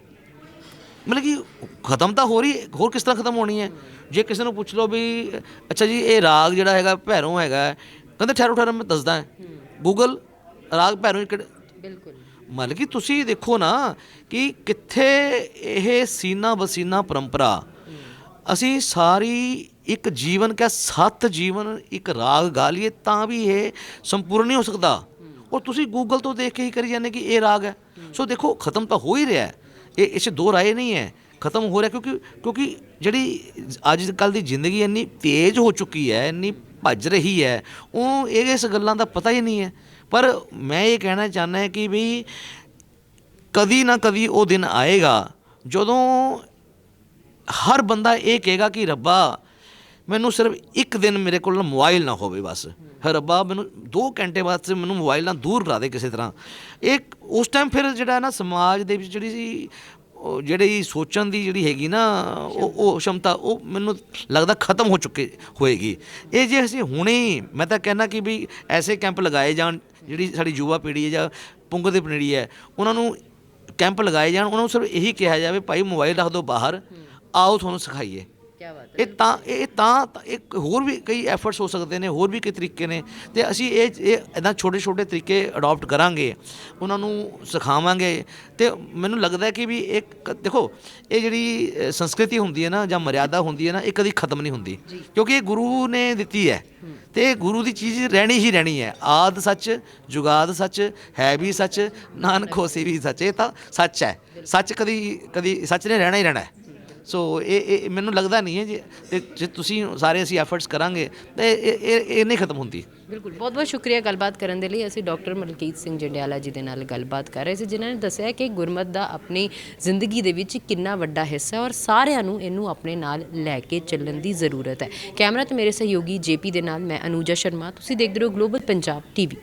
ਮਤਲਬ ਕਿ ਖਤਮ ਤਾਂ ਹੋ ਰਹੀ ਹੋਰ ਕਿਸ ਤਰ੍ਹਾਂ ਖਤਮ ਹੋਣੀ ਹੈ? ਜੇ ਕਿਸੇ ਨੂੰ ਪੁੱਛ ਲਓ ਵੀ ਅੱਛਾ ਜੀ ਇਹ ਰਾਗ ਜਿਹੜਾ ਹੈਗਾ ਭੈਰੋਂ ਹੈਗਾ ਕਹਿੰਦੇ ਠਹਿਰੋ ਠਹਿਰੋ ਮੈਂ ਦੱਸਦਾ। ਹਾਂ। ਗੂਗਲ ਰਾਗ ਭੈਰੋਂ ਕਿਹੜੇ ਬਿਲਕੁਲ। ਮਤਲਬ ਕਿ ਤੁਸੀਂ ਦੇਖੋ ਨਾ ਕਿ ਕਿੱਥੇ ਇਹ ਸੀਨਾ ਬਸੀਨਾ ਪਰੰਪਰਾ, ਅਸੀਂ ਸਾਰੀ ਇੱਕ ਜੀਵਨ ਕਾ ਸੱਤ ਜੀਵਨ ਇੱਕ ਰਾਗ ਗਾ ਲਈਏ ਤਾਂ ਵੀ ਇਹ ਸੰਪੂਰਨ ਨਹੀਂ ਹੋ ਸਕਦਾ। ਔਰ ਤੁਸੀਂ ਗੂਗਲ ਤੋਂ ਦੇਖ ਕੇ ਹੀ ਕਰੀ ਜਾਂਦੇ ਕਿ ਇਹ ਰਾਗ ਹੈ। ਸੋ ਦੇਖੋ, ਖਤਮ ਤਾਂ ਹੋ ਹੀ ਰਿਹਾ ਹੈ। ਇਹ ਇਸ 'ਚ ਦੋ ਰਾਏ ਨਹੀਂ ਹੈ। ਖਤਮ ਹੋ ਰਿਹਾ ਕਿਉਂਕਿ ਕਿਉਂਕਿ ਜਿਹੜੀ ਅੱਜ ਕੱਲ ਦੀ ਜ਼ਿੰਦਗੀ ਇੰਨੀ ਤੇਜ਼ ਹੋ ਚੁੱਕੀ ਹੈ, ਇੰਨੀ ਭੱਜ ਰਹੀ ਹੈ, ਉਹ ਇਹ ਇਸ ਗੱਲਾਂ ਦਾ ਪਤਾ ਹੀ ਨਹੀਂ ਹੈ। ਪਰ ਮੈਂ ਇਹ ਕਹਿਣਾ ਚਾਹੁੰਦਾ ਹਾਂ ਕਿ ਵੀ ਕਦੀ ਨਾ ਕਦੀ ਉਹ ਦਿਨ ਆਏਗਾ, ਜਦੋਂ ਹਰ ਬੰਦਾ ਇਹ ਕਹੇਗਾ ਕਿ ਰੱਬਾ, ਮੈਨੂੰ ਸਿਰਫ ਇੱਕ ਦਿਨ ਮੇਰੇ ਕੋਲ ਮੋਬਾਈਲ ਨਾ ਹੋਵੇ ਬਸ। ਰੱਬਾ, ਮੈਨੂੰ 2 ਘੰਟੇ ਬਾਅਦ ਸੇ ਮੈਨੂੰ ਮੋਬਾਈਲ ਨਾਲ ਦੂਰ ਲਾ ਦੇ ਕਿਸੇ ਤਰ੍ਹਾਂ। ਇਹ ਉਸ ਟਾਈਮ ਫਿਰ ਜਿਹੜਾ ਨਾ ਸਮਾਜ ਦੇ ਵਿੱਚ ਜਿਹੜੀ ਸੀ, ਉਹ ਜਿਹੜੀ ਸੋਚਣ ਦੀ ਜਿਹੜੀ ਹੈਗੀ ਨਾ, ਉਹ ਉਹ ਸ਼ਮਤਾ, ਉਹ ਮੈਨੂੰ ਲੱਗਦਾ ਖਤਮ ਹੋ ਚੁੱਕੇ ਹੋਏਗੀ। ਇਹ ਜੇ ਅਸੀਂ ਹੁਣੇ ਮੈਂ ਤਾਂ ਕਹਿਣਾ ਕਿ ਵੀ ਐਸੇ ਕੈਂਪ ਲਗਾਏ ਜਾਣ ਜਿਹੜੀ ਸਾਡੀ ਯੁਵਾ ਪੀੜ੍ਹੀ ਹੈ ਜਾਂ ਪੁੰਗ ਦੀ ਪੀੜ੍ਹੀ ਹੈ, ਉਹਨਾਂ ਨੂੰ ਕੈਂਪ ਲਗਾਏ ਜਾਣ, ਉਹਨਾਂ ਨੂੰ ਸਿਰਫ ਇਹੀ ਕਿਹਾ ਜਾਵੇ, ਭਾਈ, ਮੋਬਾਈਲ ਰੱਖ ਦਿਓ ਬਾਹਰ, ਆਓ ਤੁਹਾਨੂੰ ਸਿਖਾਈਏ। ਇਹ ਤਾਂ ਇਹ ਤਾਂ ਇੱਕ ਹੋਰ ਵੀ ਕਈ ਐਫਰਟਸ ਹੋ ਸਕਦੇ ਨੇ ਹੋਰ ਵੀ ਕਈ ਤਰੀਕੇ ਨੇ ਤੇ ਅਸੀਂ ਇਹ ਇਹ ਇਦਾਂ ਛੋਟੇ ਛੋਟੇ ਤਰੀਕੇ ਅਡਾਪਟ ਕਰਾਂਗੇ ਉਹਨਾਂ ਨੂੰ ਸਿਖਾਵਾਂਗੇ ਤੇ ਮੈਨੂੰ ਲੱਗਦਾ ਕਿ ਵੀ ਇੱਕ ਦੇਖੋ ਇਹ ਜਿਹੜੀ ਸੰਸਕ੍ਰਿਤੀ ਹੁੰਦੀ ਹੈ ਨਾ ਜਾਂ ਮਰਿਆਦਾ ਹੁੰਦੀ ਹੈ ਨਾ ਇਹ ਕਦੀ ਖਤਮ ਨਹੀਂ ਹੁੰਦੀ ਕਿਉਂਕਿ ਇਹ ਗੁਰੂ ਨੇ ਦਿੱਤੀ ਹੈ ਤੇ ਗੁਰੂ ਦੀ ਚੀਜ਼ ਰਹਿਣੀ ਹੀ ਰਹਿਣੀ ਹੈ ਆਦ ਸੱਚ ਜੁਗਾਦ ਸੱਚ ਹੈ ਵੀ ਸੱਚ ਨਾਨਕ ਹੋਸੀ ਵੀ ਸੱਚ ਇਹ ਤਾਂ ਸੱਚ ਹੈ ਸੱਚ ਕਦੀ ਕਦੀ ਸੱਚ ਨੇ ਰਹਿਣਾ ਹੀ ਰਹਿਣਾ ਹੈ। ਸੋ ਇਹ ਇਹ ਮੈਨੂੰ ਲੱਗਦਾ ਨਹੀਂ ਹੈ ਜੇ ਜੇ ਤੁਸੀਂ ਸਾਰੇ ਅਸੀਂ ਐਫਰਟਸ ਕਰਾਂਗੇ, ਤੇ ਇਹ ਇਹ ਇਹ ਨਹੀਂ ਖਤਮ ਹੁੰਦੀ। ਬਿਲਕੁਲ, ਬਹੁਤ ਬਹੁਤ ਸ਼ੁਕਰੀਆ ਗੱਲਬਾਤ ਕਰਨ ਦੇ ਲਈ। ਅਸੀਂ ਡਾਕਟਰ ਮਲਕੀਤ ਸਿੰਘ ਜੰਡਿਆਲਾ ਜੀ ਦੇ ਨਾਲ ਗੱਲਬਾਤ ਕਰ ਰਹੇ ਸੀ, ਜਿਨ੍ਹਾਂ ਨੇ ਦੱਸਿਆ ਕਿ ਗੁਰਮਤ ਦਾ ਆਪਣੀ ਜ਼ਿੰਦਗੀ ਦੇ ਵਿੱਚ ਕਿੰਨਾ ਵੱਡਾ ਹਿੱਸਾ ਹੈ ਔਰ ਸਾਰਿਆਂ ਨੂੰ ਇਹਨੂੰ ਆਪਣੇ ਨਾਲ ਲੈ ਕੇ ਚੱਲਣ ਦੀ ਜ਼ਰੂਰਤ ਹੈ। ਕੈਮਰਾ ਤੇ ਮੇਰੇ ਸਹਿਯੋਗੀ ਜੇਪੀ ਦੇ ਨਾਲ ਮੈਂ ਅਨੂਜਾ ਸ਼ਰਮਾ। ਤੁਸੀਂ ਦੇਖਦੇ ਰਹੋ ਗਲੋਬਲ ਪੰਜਾਬ ਟੀਵੀ